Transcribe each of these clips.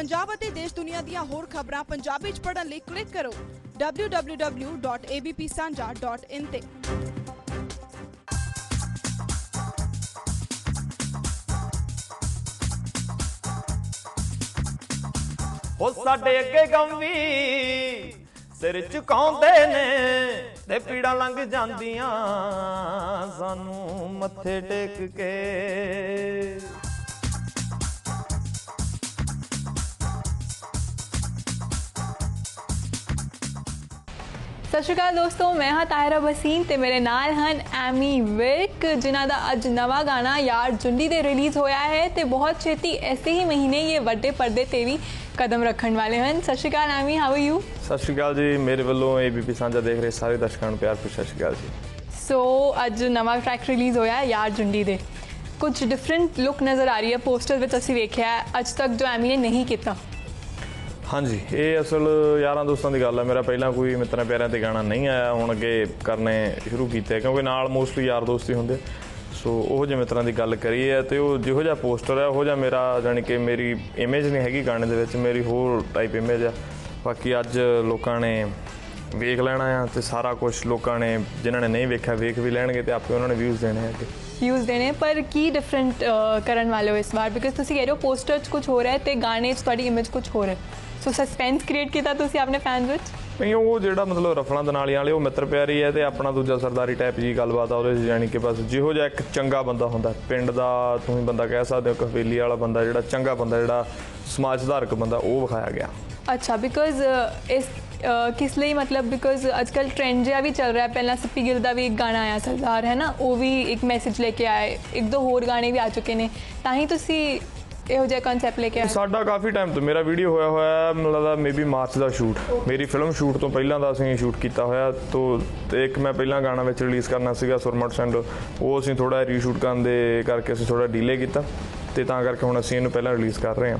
ਪੰਜਾਬ ਅਤੇ ਦੇਸ਼ ਦੁਨੀਆ ਦੀਆਂ ਹੋਰ ਖਬਰਾਂ ਪੰਜਾਬੀ ਚ ਪੜ੍ਹਨ ਲਈ ਕਲਿੱਕ ਕਰੋ www.abpsanja.in ਤੇ। ਉਹ ਸਾਡੇ ਅੱਗੇ ਗੰਵੀ ਸਿਰ ਝੁਕਾਉਂਦੇ ਨੇ ਤੇ ਪੀੜਾਂ ਲੰਘ ਜਾਂਦੀਆਂ, ਸਾਨੂੰ ਮੱਥੇ ਟੇਕ ਕੇ। ਸਤਿ ਸ਼੍ਰੀ ਅਕਾਲ ਦੋਸਤੋ ਮੈਂ ਹਾਂ ਤਾਹਿਰਾ ਬਸੀਨ ਤੇ ਮੇਰੇ ਨਾਲ ਹਨ ਐਮੀ ਵਿਰਕ ਜਿਨ੍ਹਾਂ ਦਾ ਅੱਜ ਨਵਾਂ ਗਾਣਾ ਯਾਰ ਜੁੰਡੀ ਦੇ ਰਿਲੀਜ਼ ਹੋਇਆ ਹੈ ਤੇ ਬਹੁਤ ਛੇਤੀ ਐਸੇ ਹੀ ਮਹੀਨੇ ਇਹ ਵੱਡੇ ਪਰਦੇ ਤੇ ਵੀ ਕਦਮ ਰੱਖਣ ਵਾਲੇ ਹਨ। Sat Sri Akal Ammy how are you Sat Sri Akal ਜੀ ਮੇਰੇ ਵੱਲੋਂ ਏਬੀਪੀ ਸਾਂਝਾ ਦੇਖ ਰਹੇ ਸਾਰੇ ਦਰਸ਼ਕਾਂ ਨੂੰ ਪਿਆਰ ਭਰੀ ਸਤਿ ਸ਼੍ਰੀ ਅਕਾਲ ਜੀ। ਸੋ ਅੱਜ ਨਵਾਂ ਟਰੈਕ ਰਿਲੀਜ਼ ਹੋਇਆ ਹੈ ਯਾਰ ਜੁੰਡੀ ਦੇ। ਕੁਝ ਡਿਫਰੈਂਟ ਲੁੱਕ ਨਜ਼ਰ ਆ ਰਹੀ ਹੈ ਪੋਸਟਰ ਵਿੱਚ ਅਸੀਂ ਵੇਖਿਆ ਅੱਜ ਤੱਕ ਜੋ ਐਮੀ ਨੇ ਨਹੀਂ ਕੀਤਾ। ਹਾਂਜੀ, ਇਹ ਅਸਲ ਯਾਰਾਂ ਦੋਸਤਾਂ ਦੀ ਗੱਲ ਹੈ ਮੇਰਾ ਪਹਿਲਾਂ ਕੋਈ ਮਿੱਤਰਾਂ ਪਿਆਰਿਆਂ ਤੇ ਗਾਣਾ ਨਹੀਂ ਆਇਆ, ਹੁਣ ਅੱਗੇ ਕਰਨੇ ਸ਼ੁਰੂ ਕੀਤੇ ਕਿਉਂਕਿ ਨਾਲ ਮੋਸਟਲੀ ਯਾਰ ਦੋਸਤ ਹੀ ਹੁੰਦੇ ਸੋ ਉਹ ਜਿਹੇ ਮਿੱਤਰਾਂ ਦੀ ਗੱਲ ਕਰੀਏ ਹੈ ਤੇ ਉਹ ਜਿਹੋ ਜਿਹਾ ਪੋਸਟਰ ਹੈ ਉਹ ਜਿਹਾ ਮੇਰਾ ਜਾਣੀ ਕਿ ਮੇਰੀ ਇਮੇਜ ਨਹੀਂ ਹੈਗੀ ਗਾਣੇ ਦੇ ਵਿੱਚ, ਮੇਰੀ ਹੋਰ ਟਾਈਪ ਇਮੇਜ ਆ। ਬਾਕੀ ਅੱਜ ਲੋਕਾਂ ਨੇ ਵੇਖ ਲੈਣਾ ਆ ਤੇ ਸਾਰਾ ਕੁਝ ਲੋਕਾਂ ਨੇ, ਜਿਨ੍ਹਾਂ ਨੇ ਨਹੀਂ ਵੇਖਿਆ, ਵੇਖ ਵੀ ਲੈਣਗੇ ਤੇ ਆਪੇ ਉਹਨਾਂ ਨੇ ਵਿਊਜ਼ ਦੇਣੇ ਆ ਅੱਗੇ। ਵਿਊਜ਼ ਦੇਣੇ ਪਰ ਕੀ ਡਿਫਰੈਂਟ ਕਰਨ ਵਾਲੇ ਹੋ ਇਸ ਵਾਰ? ਬਿਕਾਜ਼ ਤੁਸੀਂ ਕਹਿ ਰਹੇ ਹੋ ਪੋਸਟਰ 'ਚ ਕੁਝ ਹੋ ਰਿਹਾ ਹੈ ਤੇ ਗਾਣੇ 'ਚ ਤੁਹਾਡੀ ਇਮੇਜ ਕੁਝ ਹੋਰ ਹੈ। ਸੋ ਸਸਪੈਂਸ ਕ੍ਰੀਏਟ ਕੀਤਾ ਤੁਸੀਂ ਆਪਣੇ ਫੈਨਸ ਵਿੱਚ? ਨਹੀਂ ਉਹ ਜਿਹੜਾ ਮਤਲਬ ਰਫਲਾਂ ਦਨਾਲੀਆਂ ਵਾਲੇ ਉਹ ਮਿੱਤਰ ਪਿਆਰੀ ਹੈ ਤੇ ਆਪਣਾ ਦੂਜਾ ਸਰਦਾਰੀ ਟਾਈਪ ਜੀ ਗੱਲਬਾਤ ਆ ਉਹਦੇ ਜਾਣੀ ਕਿ ਬਸ ਜਿਹੋ ਜਿਹਾ ਇੱਕ ਚੰਗਾ ਬੰਦਾ ਹੁੰਦਾ। ਪਿੰਡ ਦਾ ਤੁਸੀਂ ਬੰਦਾ ਕਹਿ ਸਕਦੇ ਹੋ ਹਵੇਲੀ ਵਾਲਾ ਬੰਦਾ ਜਿਹੜਾ ਚੰਗਾ ਬੰਦਾ ਜਿਹੜਾ ਸਮਾਜ ਸੁਧਾਰਕ ਬੰਦਾ ਉਹ ਵਿਖਾਇਆ ਗਿਆ। ਅੱਛਾ ਬਿਕਾਜ਼ ਇਸ ਕਿਸ ਲਈ ਮਤਲਬ ਬਿਕਾਜ਼ ਅੱਜਕੱਲ ਟ੍ਰੈਂਡ ਜਿਹਾ ਵੀ ਚੱਲ ਰਿਹਾ ਪਹਿਲਾਂ ਸਿੱਪੀ ਗਿੱਲ ਦਾ ਵੀ ਇੱਕ ਗਾਣਾ ਆਇਆ ਸਰਦਾਰ ਹੈ ਨਾ? ਉਹ ਵੀ ਇੱਕ ਮੈਸੇਜ ਲੈ ਕੇ ਆਏ ਇੱਕ ਦੋ ਹੋਰ ਗਾਣੇ ਵੀ ਆ ਚੁੱਕੇ ਨੇ। ਤਾਂ ਹੀ ਤੁਸੀਂ ਇਹੋ ਜਿਹਾ ਕਨਸੈਪਟ ਲੈ ਕੇ ਆਏ? ਸਾਡਾ ਕਾਫੀ ਟਾਈਮ ਤੋਂ ਮੇਰਾ ਵੀਡੀਓ ਹੋਇਆ ਹੋਇਆ ਮੈਨੂੰ ਲੱਗਦਾ ਮੇਬੀ ਮਾਰਚ ਦਾ ਸ਼ੂਟ ਮੇਰੀ ਫਿਲਮ ਸ਼ੂਟ ਤੋਂ ਪਹਿਲਾਂ ਦਾ ਅਸੀਂ ਸ਼ੂਟ ਕੀਤਾ ਹੋਇਆ ਤੋਂ ਇੱਕ ਮੈਂ ਪਹਿਲਾਂ ਗਾਣਾ ਵਿੱਚ ਰਿਲੀਜ਼ ਕਰਨਾ ਸੀਗਾ ਸੁਰਮਟ ਸੈਂਡ ਉਹ ਅਸੀਂ ਥੋੜਾ ਰੀਸ਼ੂਟ ਕਰਨ ਦੇ ਕਰਕੇ ਅਸੀਂ ਥੋੜਾ ਡੀਲੇ ਕੀਤਾ ਤੇ ਤਾਂ ਕਰਕੇ ਹੁਣ ਅਸੀਂ ਇਹਨੂੰ ਪਹਿਲਾਂ ਰਿਲੀਜ਼ ਕਰ ਰਹੇ ਹਾਂ।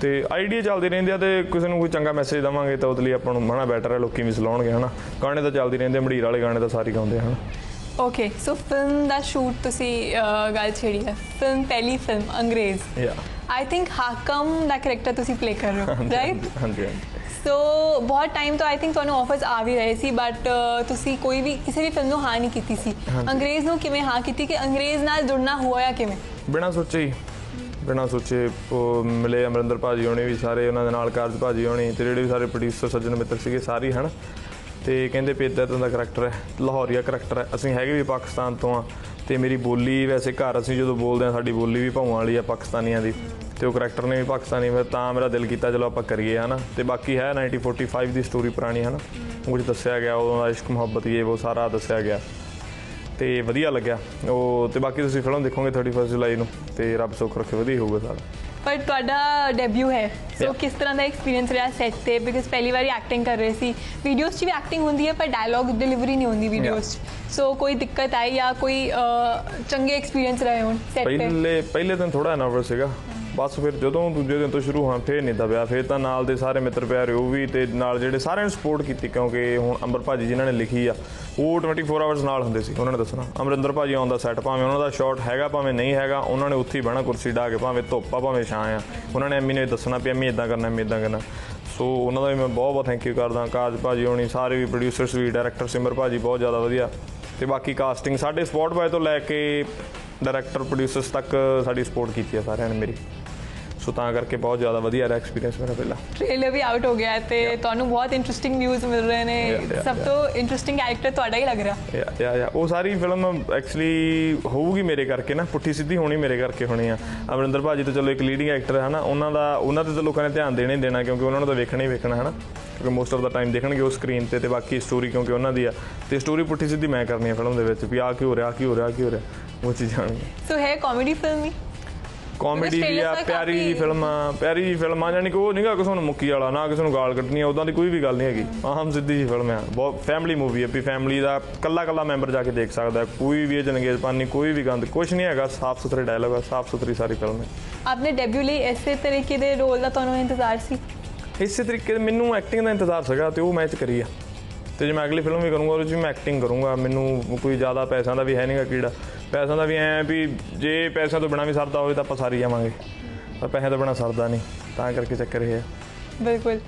ਤੇ ਆਈਡੀਆ ਚੱਲਦੀ ਰਹਿੰਦੀ ਆ ਤੇ ਕਿਸੇ ਨੂੰ ਕੋਈ ਚੰਗਾ ਮੈਸੇਜ ਦਵਾਂਗੇ ਤਾਂ ਉਹਦੇ ਲਈ ਆਪਾਂ ਨੂੰ ਮਨਾ ਬੈਟਰ ਹੈ ਲੋਕੀ ਵੀ ਸਲਾਉਣਗੇ ਹਨਾ। ਗਾਣੇ ਤਾਂ ਚੱਲਦੀ ਰਹਿੰਦੇ ਆ, ਮੰਡੀਰ ਵਾਲੇ ਗਾਣੇ ਤਾਂ ਸਾਰੇ ਗਾਉਂਦੇ ਹਨਾ। ਓਕੇ ਸੋ ਫਿਲਮ ਦਾ ਸ਼ੂਟ ਤੁਸੀਂ ਗੱਲ ਛੇੜੀ ਹੈ। ਫਿਲਮ ਪਹਿਲੀ film Angrej. Ya I think Hakam the character ਤੁਸੀਂ ਪਲੇ ਕਰ ਰਹੇ ਹੋ ਰਾਈਟ ਹਾਂਜੀ ਸੋ ਬਹੁਤ ਟਾਈਮ ਤੋਂ ਆਈ ਥਿੰਕ ਤੁਹਾਨੂੰ ਆਫਰਸ ਆ ਵੀ ਰਹੇ ਸੀ ਬਟ ਤੁਸੀਂ ਕੋਈ ਵੀ ਕਿਸੇ ਵੀ ਫਿਲਮ ਨੂੰ ਹਾਂ ਨਹੀਂ ਕੀਤੀ ਸੀ ਅੰਗਰੇਜ਼ ਨੂੰ ਕਿਵੇਂ ਹਾਂ ਕੀਤੀ ਕਿ ਅੰਗਰੇਜ਼ ਨਾਲ ਜੁੜਨਾ ਹੋਇਆ ਕਿਵੇਂ ਬਿਨਾਂ ਸੋਚੇ ਹੀ ਬਿਨਾਂ ਸੋਚੇ ਮਿਲੇ ਅਮਰਿੰਦਰ ਭਾਜੀ ਹੋਣੀ ਵੀ ਸਾਰੇ ਉਹਨਾਂ ਦੇ ਨਾਲ ਕਾਰਜ ਭਾਜੀ ਹੋਣੀ ਤੇ ਜਿਹੜੇ ਵੀ ਸਾਰੇ ਪ੍ਰੋਡਿਊਸਰ ਸੱਜਣ ਮਿੱਤਰ ਸੀਗੇ ਸਾਰੇ ਹਨ ਤੇ ਕਹਿੰਦੇ ਇੱਦਾਂ ਇੱਦਾਂ ਦਾ ਕਰੈਕਟਰ ਹੈ ਲਾਹੌਰੀਆ ਕਰੈਕਟਰ ਹੈ ਅਸੀਂ ਹੈਗੇ ਵੀ ਪਾਕਿਸਤਾਨ ਤੋਂ ਆ ਤੇ ਮੇਰੀ ਬੋਲੀ ਵੈਸੇ ਘਰ ਅਸੀਂ ਜਦੋਂ ਬੋਲਦੇ ਆ ਸਾਡੀ ਬੋਲੀ ਵੀ ਭਾਵਾਂ ਵਾਲੀ ਆ ਪਾਕਿਸਤਾਨੀਆਂ ਦੀ। ਤੇ ਉਹ ਕਰੈਕਟਰ ਨੇ ਵੀ ਪਾਕਿਸਤਾਨੀ, ਫਿਰ ਤਾਂ ਮੇਰਾ ਦਿਲ ਕੀਤਾ ਚਲੋ ਆਪਾਂ ਕਰੀਏ, ਹਨਾ? ਤੇ ਬਾਕੀ ਹੈ 1945 ਦੀ ਸਟੋਰੀ ਪੁਰਾਣੀ, ਹਨਾ? ਉਹ 'ਚ ਦੱਸਿਆ ਗਿਆ, ਉਦੋਂ ਦਾ ਇਸ਼ਕ, ਮੁਹੱਬਤ ਇਹ ਉਹ ਸਾਰਾ ਦੱਸਿਆ ਗਿਆ। ਤੇ ਵਧੀਆ ਲੱਗਿਆ। ਉਹ, ਤੇ ਬਾਕੀ ਤੁਸੀਂ ਫਿਲਮ ਦੇਖੋਗੇ 31 ਜੁਲਾਈ ਨੂੰ, ਤੇ ਰੱਬ ਸੁੱਖ ਰੱਖੇ, ਵਧੀਆ ਹੋਊਗਾ ਸਾਰਾ। ਪਰ ਤੁਹਾਡਾ ਡੈਬਿਊ ਹੈ। ਸੋ. ਕਿਸ ਤਰ੍ਹਾਂ ਦਾ ਐਕਸਪੀਰੀਅੰਸ ਰਿਹਾ ਸੈੱਟ ਤੇ? ਬਿਕਾਜ਼ ਪਹਿਲੀ ਵਾਰੀ ਐਕਟਿੰਗ ਕਰ ਰਹੇ ਸੀ। ਵੀਡੀਓਜ਼ 'ਚ ਵੀ ਐਕਟਿੰਗ ਹੁੰਦੀ ਹੈ ਪਰ ਡਾਇਲੌਗ ਡਿਲੀਵਰੀ ਨਹੀਂ ਹੁੰਦੀ ਵੀਡੀਓਜ਼ 'ਚ। ਸੋ ਕੋਈ ਦਿੱਕਤ ਆਈ ਜਾਂ ਕੋਈ ਚੰਗੇ ਐਕਸਪੀਰੀਅੰਸ ਰਹੇ ਹੋਣ ਸੈੱਟ ਤੇ? ਪਹਿਲੇ ਪਹਿਲੇ ਦਿਨ ਥੋੜਾ ਨਰਵਸ ਸੀਗਾ। ਬਸ ਫਿਰ ਜਦੋਂ ਦੂਜੇ ਦਿਨ ਤੋਂ ਸ਼ੁਰੂ ਹਾਂ ਫੇਰ ਨਹੀਂ ਦਬਿਆ। ਫੇਰ ਤਾਂ ਨਾਲ ਦੇ ਸਾਰੇ ਮਿੱਤਰ ਪਿਆਰੇ, ਉਹ ਵੀ ਤੇ ਨਾਲ ਜਿਹੜੇ ਸਾਰਿਆਂ ਨੇ ਸਪੋਰਟ ਕੀਤੀ, ਕਿਉਂਕਿ ਹੁਣ ਅੰਬਰ ਭਾਜੀ ਜਿਨ੍ਹਾਂ ਨੇ ਲਿਖੀ ਆ, ਉਹ 24 ਆਵਰਸ ਨਾਲ ਹੁੰਦੇ ਸੀ, ਉਹਨਾਂ ਨੇ ਦੱਸਣਾ। ਅਮਰਿੰਦਰ ਭਾਜੀ ਆਨ ਦਾ ਸੈੱਟ ਭਾਵੇਂ ਉਹਨਾਂ ਦਾ ਸ਼ਾਟ ਹੈਗਾ, ਭਾਵੇਂ ਨਹੀਂ ਹੈਗਾ, ਉਹਨਾਂ ਨੇ ਉੱਥੇ ਹੀ ਬਹਿਣਾ ਕੁਰਸੀ ਢਾ ਕੇ, ਭਾਵੇਂ ਧੁੱਪ ਆ, ਭਾਵੇਂ ਛਾਂ ਆ। ਉਹਨਾਂ ਨੇ ਐਮੀ ਨੇ ਦੱਸਣਾ ਵੀ ਐਮੀ ਇਦਾਂ ਕਰਨਾ, ਐਮੀ ਇਦਾਂ ਕਰਨਾ। ਸੋ ਉਹਨਾਂ ਦਾ ਵੀ ਮੈਂ ਬਹੁਤ ਬਹੁਤ ਥੈਂਕ ਯੂ ਕਰਦਾ, ਕਾਜ ਭਾਜੀ ਹੋਣੀ, ਸਾਰੇ ਵੀ ਪ੍ਰੋਡਿਊਸਰਸ ਵੀ ਡਾਇਰੈਕਟਰ ਸਿਮਰ ਭਾਜੀ ਬਹੁਤ ਜ਼ਿਆਦਾ ਵਧੀਆ। ਤੇ ਬਾਕੀ ਕਾਸਟਿੰਗ ਸਾਡੇ ਸਪੋਰਟ ਬਾਏ ਤੋਂ ਲੈ ਕੇ ਡਾਇਰੈਕਟਰ ਪ੍ਰੋਡਿਊਸਰਸ ਤੱਕ ਸਾਡੀ ਸਪੋਰਟ ਕੀਤੀ ਆ ਸਾਰਿਆਂ ਨੇ ਮੇਰੀ। ਸੋ ਤਾਂ ਕਰਕੇ ਬਹੁਤ ਜ਼ਿਆਦਾ ਵਧੀਆ ਰਿਹਾ ਐਕਸਪੀਰੀਅੰਸ ਮੇਰਾ ਪਹਿਲਾ। ਟ੍ਰੇਲਰ ਵੀ ਆਊਟ ਹੋ ਗਿਆ ਹੈ ਤੇ ਤੁਹਾਨੂੰ ਬਹੁਤ ਇੰਟਰਸਟਿੰਗ ਨਿਊਜ਼ ਮਿਲ ਰਹੇ ਨੇ। ਸਭ ਤੋਂ ਇੰਟਰਸਟਿੰਗ ਕੈਰੈਕਟਰ ਤੁਹਾਡਾ ਹੀ ਲੱਗ ਰਿਹਾ। ਯਾ ਯਾ ਉਹ ਸਾਰੀ ਫਿਲਮ ਐਕਚੁਅਲੀ ਹੋਊਗੀ ਮੇਰੇ ਕਰਕੇ ਨਾ ਪੁੱਠੀ ਸਿੱਧੀ ਹੋਣੀ ਮੇਰੇ ਕਰਕੇ ਹੋਣੀ ਆ। ਅਮਰਿੰਦਰ ਭਾਜੀ ਤਾਂ ਚਲੋ ਇੱਕ ਲੀਡਿੰਗ ਐਕਟਰ ਹੈ ਨਾ ਉਹਨਾਂ ਦਾ ਉਹਨਾਂ ਤੇ ਤਾਂ ਲੋਕਾਂ ਨੇ ਧਿਆਨ ਦੇਣਾ ਹੀ ਦੇਣਾ ਕਿਉਂਕਿ ਉਹਨਾਂ ਨੂੰ ਤਾਂ ਵੇਖਣਾ ਹੀ ਵੇਖਣਾ ਹੈ ਨਾ ਕਿਉਂਕਿ ਮੋਸਟ ਆਫ ਦਾ ਟਾਈਮ ਦੇਖਣਗੇ ਉਹ ਸਕਰੀਨ ਤੇ ਤੇ ਬਾਕੀ ਸਟੋਰੀ ਕਿਉਂਕਿ ਉਹਨਾਂ ਦੀ ਆ। ਤੇ ਸਟੋਰੀ ਪੁੱਠੀ ਸਿੱਧੀ ਮੈਂ ਕਰਨੀ ਹੈ ਫਿਲਮ ਦੇ ਵਿੱਚ ਵੀ ਆ ਕੀ ਹੋ ਰਿਹਾ ਕੀ ਹੋ ਰਿਹਾ ਕੀ ਹੋ ਰਿਹਾ ਉਹ ਚੀਜ਼ਾਂ ਸੋ ਹੈ ਕਾਮੇਡੀ ਫਿਲਮ ਹੀ ਕਾਮੇਡੀ ਵੀ ਆ ਪਿਆਰੀ ਜੀ ਫਿਲਮ ਪਿਆਰੀ ਜੀ ਫਿਲਮ ਆ ਜਾਨੀ ਕਿ ਉਹ ਨਹੀਂਗਾ ਕਿਸੇ ਨੂੰ ਮੁੱਕੀ ਵਾਲਾ ਨਾ ਕਿਸੇ ਨੂੰ ਗਾਲ ਕੱਢਣੀ ਆ ਉਦਾਂ ਦੀ ਕੋਈ ਵੀ ਗੱਲ ਨਹੀਂ ਹੈਗੀ। ਆਹਮ ਸਿੱਧੀ ਜੀ ਫਿਲਮ ਆ। ਬਹੁਤ ਫੈਮਿਲੀ ਮੂਵੀ ਹੈ ਵੀ ਫੈਮਿਲੀ ਦਾ ਕੱਲਾ ਕੱਲਾ ਮੈਂਬਰ ਜਾ ਕੇ ਦੇਖ ਸਕਦਾ ਹੈ। ਕੋਈ ਵੀ ਜਨਗੇਜ ਪਾਨੀ ਕੋਈ ਵੀ ਗੰਦ ਕੁਝ ਨਹੀਂ ਹੈਗਾ ਸਾਫ਼ ਸੁਥਰੇ ਡਾਇਲੌਗ ਆ ਸਾਫ਼ ਸੁਥਰੀ ਸਾਰੀ ਫਿਲਮ ਹੈ ਆਪਨੇ ਡੈਬਿਊ ਲਈ ਇਸੇ ਤਰੀਕੇ ਦੇ ਰੋਲ ਦਾ ਤੁਹਾਨੂੰ ਇੰਤਜ਼ਾਰ ਸੀ? ਇਸੇ ਤਰੀਕੇ ਮੈਨੂੰ ਐਕਟਿੰਗ ਦਾ ਇੰਤਜ਼ਾਰ ਸੀਗਾ ਤੇ ਉਹ ਮੈਚ ਕਰੀ ਆ। ਤੇ ਜੇ ਮੈਂ ਅਗਲੀ ਫਿਲਮ ਵੀ ਕਰੂੰਗਾ ਉਹਦੇ 'ਚ ਵੀ ਮੈਂ ਐਕਟਿੰਗ ਕਰੂੰਗਾ। ਮੈਨੂੰ ਕੋਈ ਜ਼ਿਆਦਾ ਪੈਸਿਆਂ ਦਾ ਵੀ ਹੈ ਨਹੀਂਗਾ ਕੀੜਾ। ਪੈਸਿਆਂ ਦਾ ਵੀ ਐ ਵੀ ਜੇ ਪੈਸਿਆਂ ਤੋਂ ਬਿਨਾਂ ਵੀ ਸਰਦਾ ਹੋਵੇ ਤਾਂ ਆਪਾਂ ਸਾਰੀ ਜਾਵਾਂਗੇ। ਪਰ ਪੈਸੇ ਤੋਂ ਬਿਨਾ ਸਰਦਾ ਨਹੀਂ ਤਾਂ ਕਰਕੇ ਚੱਕਰ ਇਹ ਹੈ ਬਿਲਕੁਲ।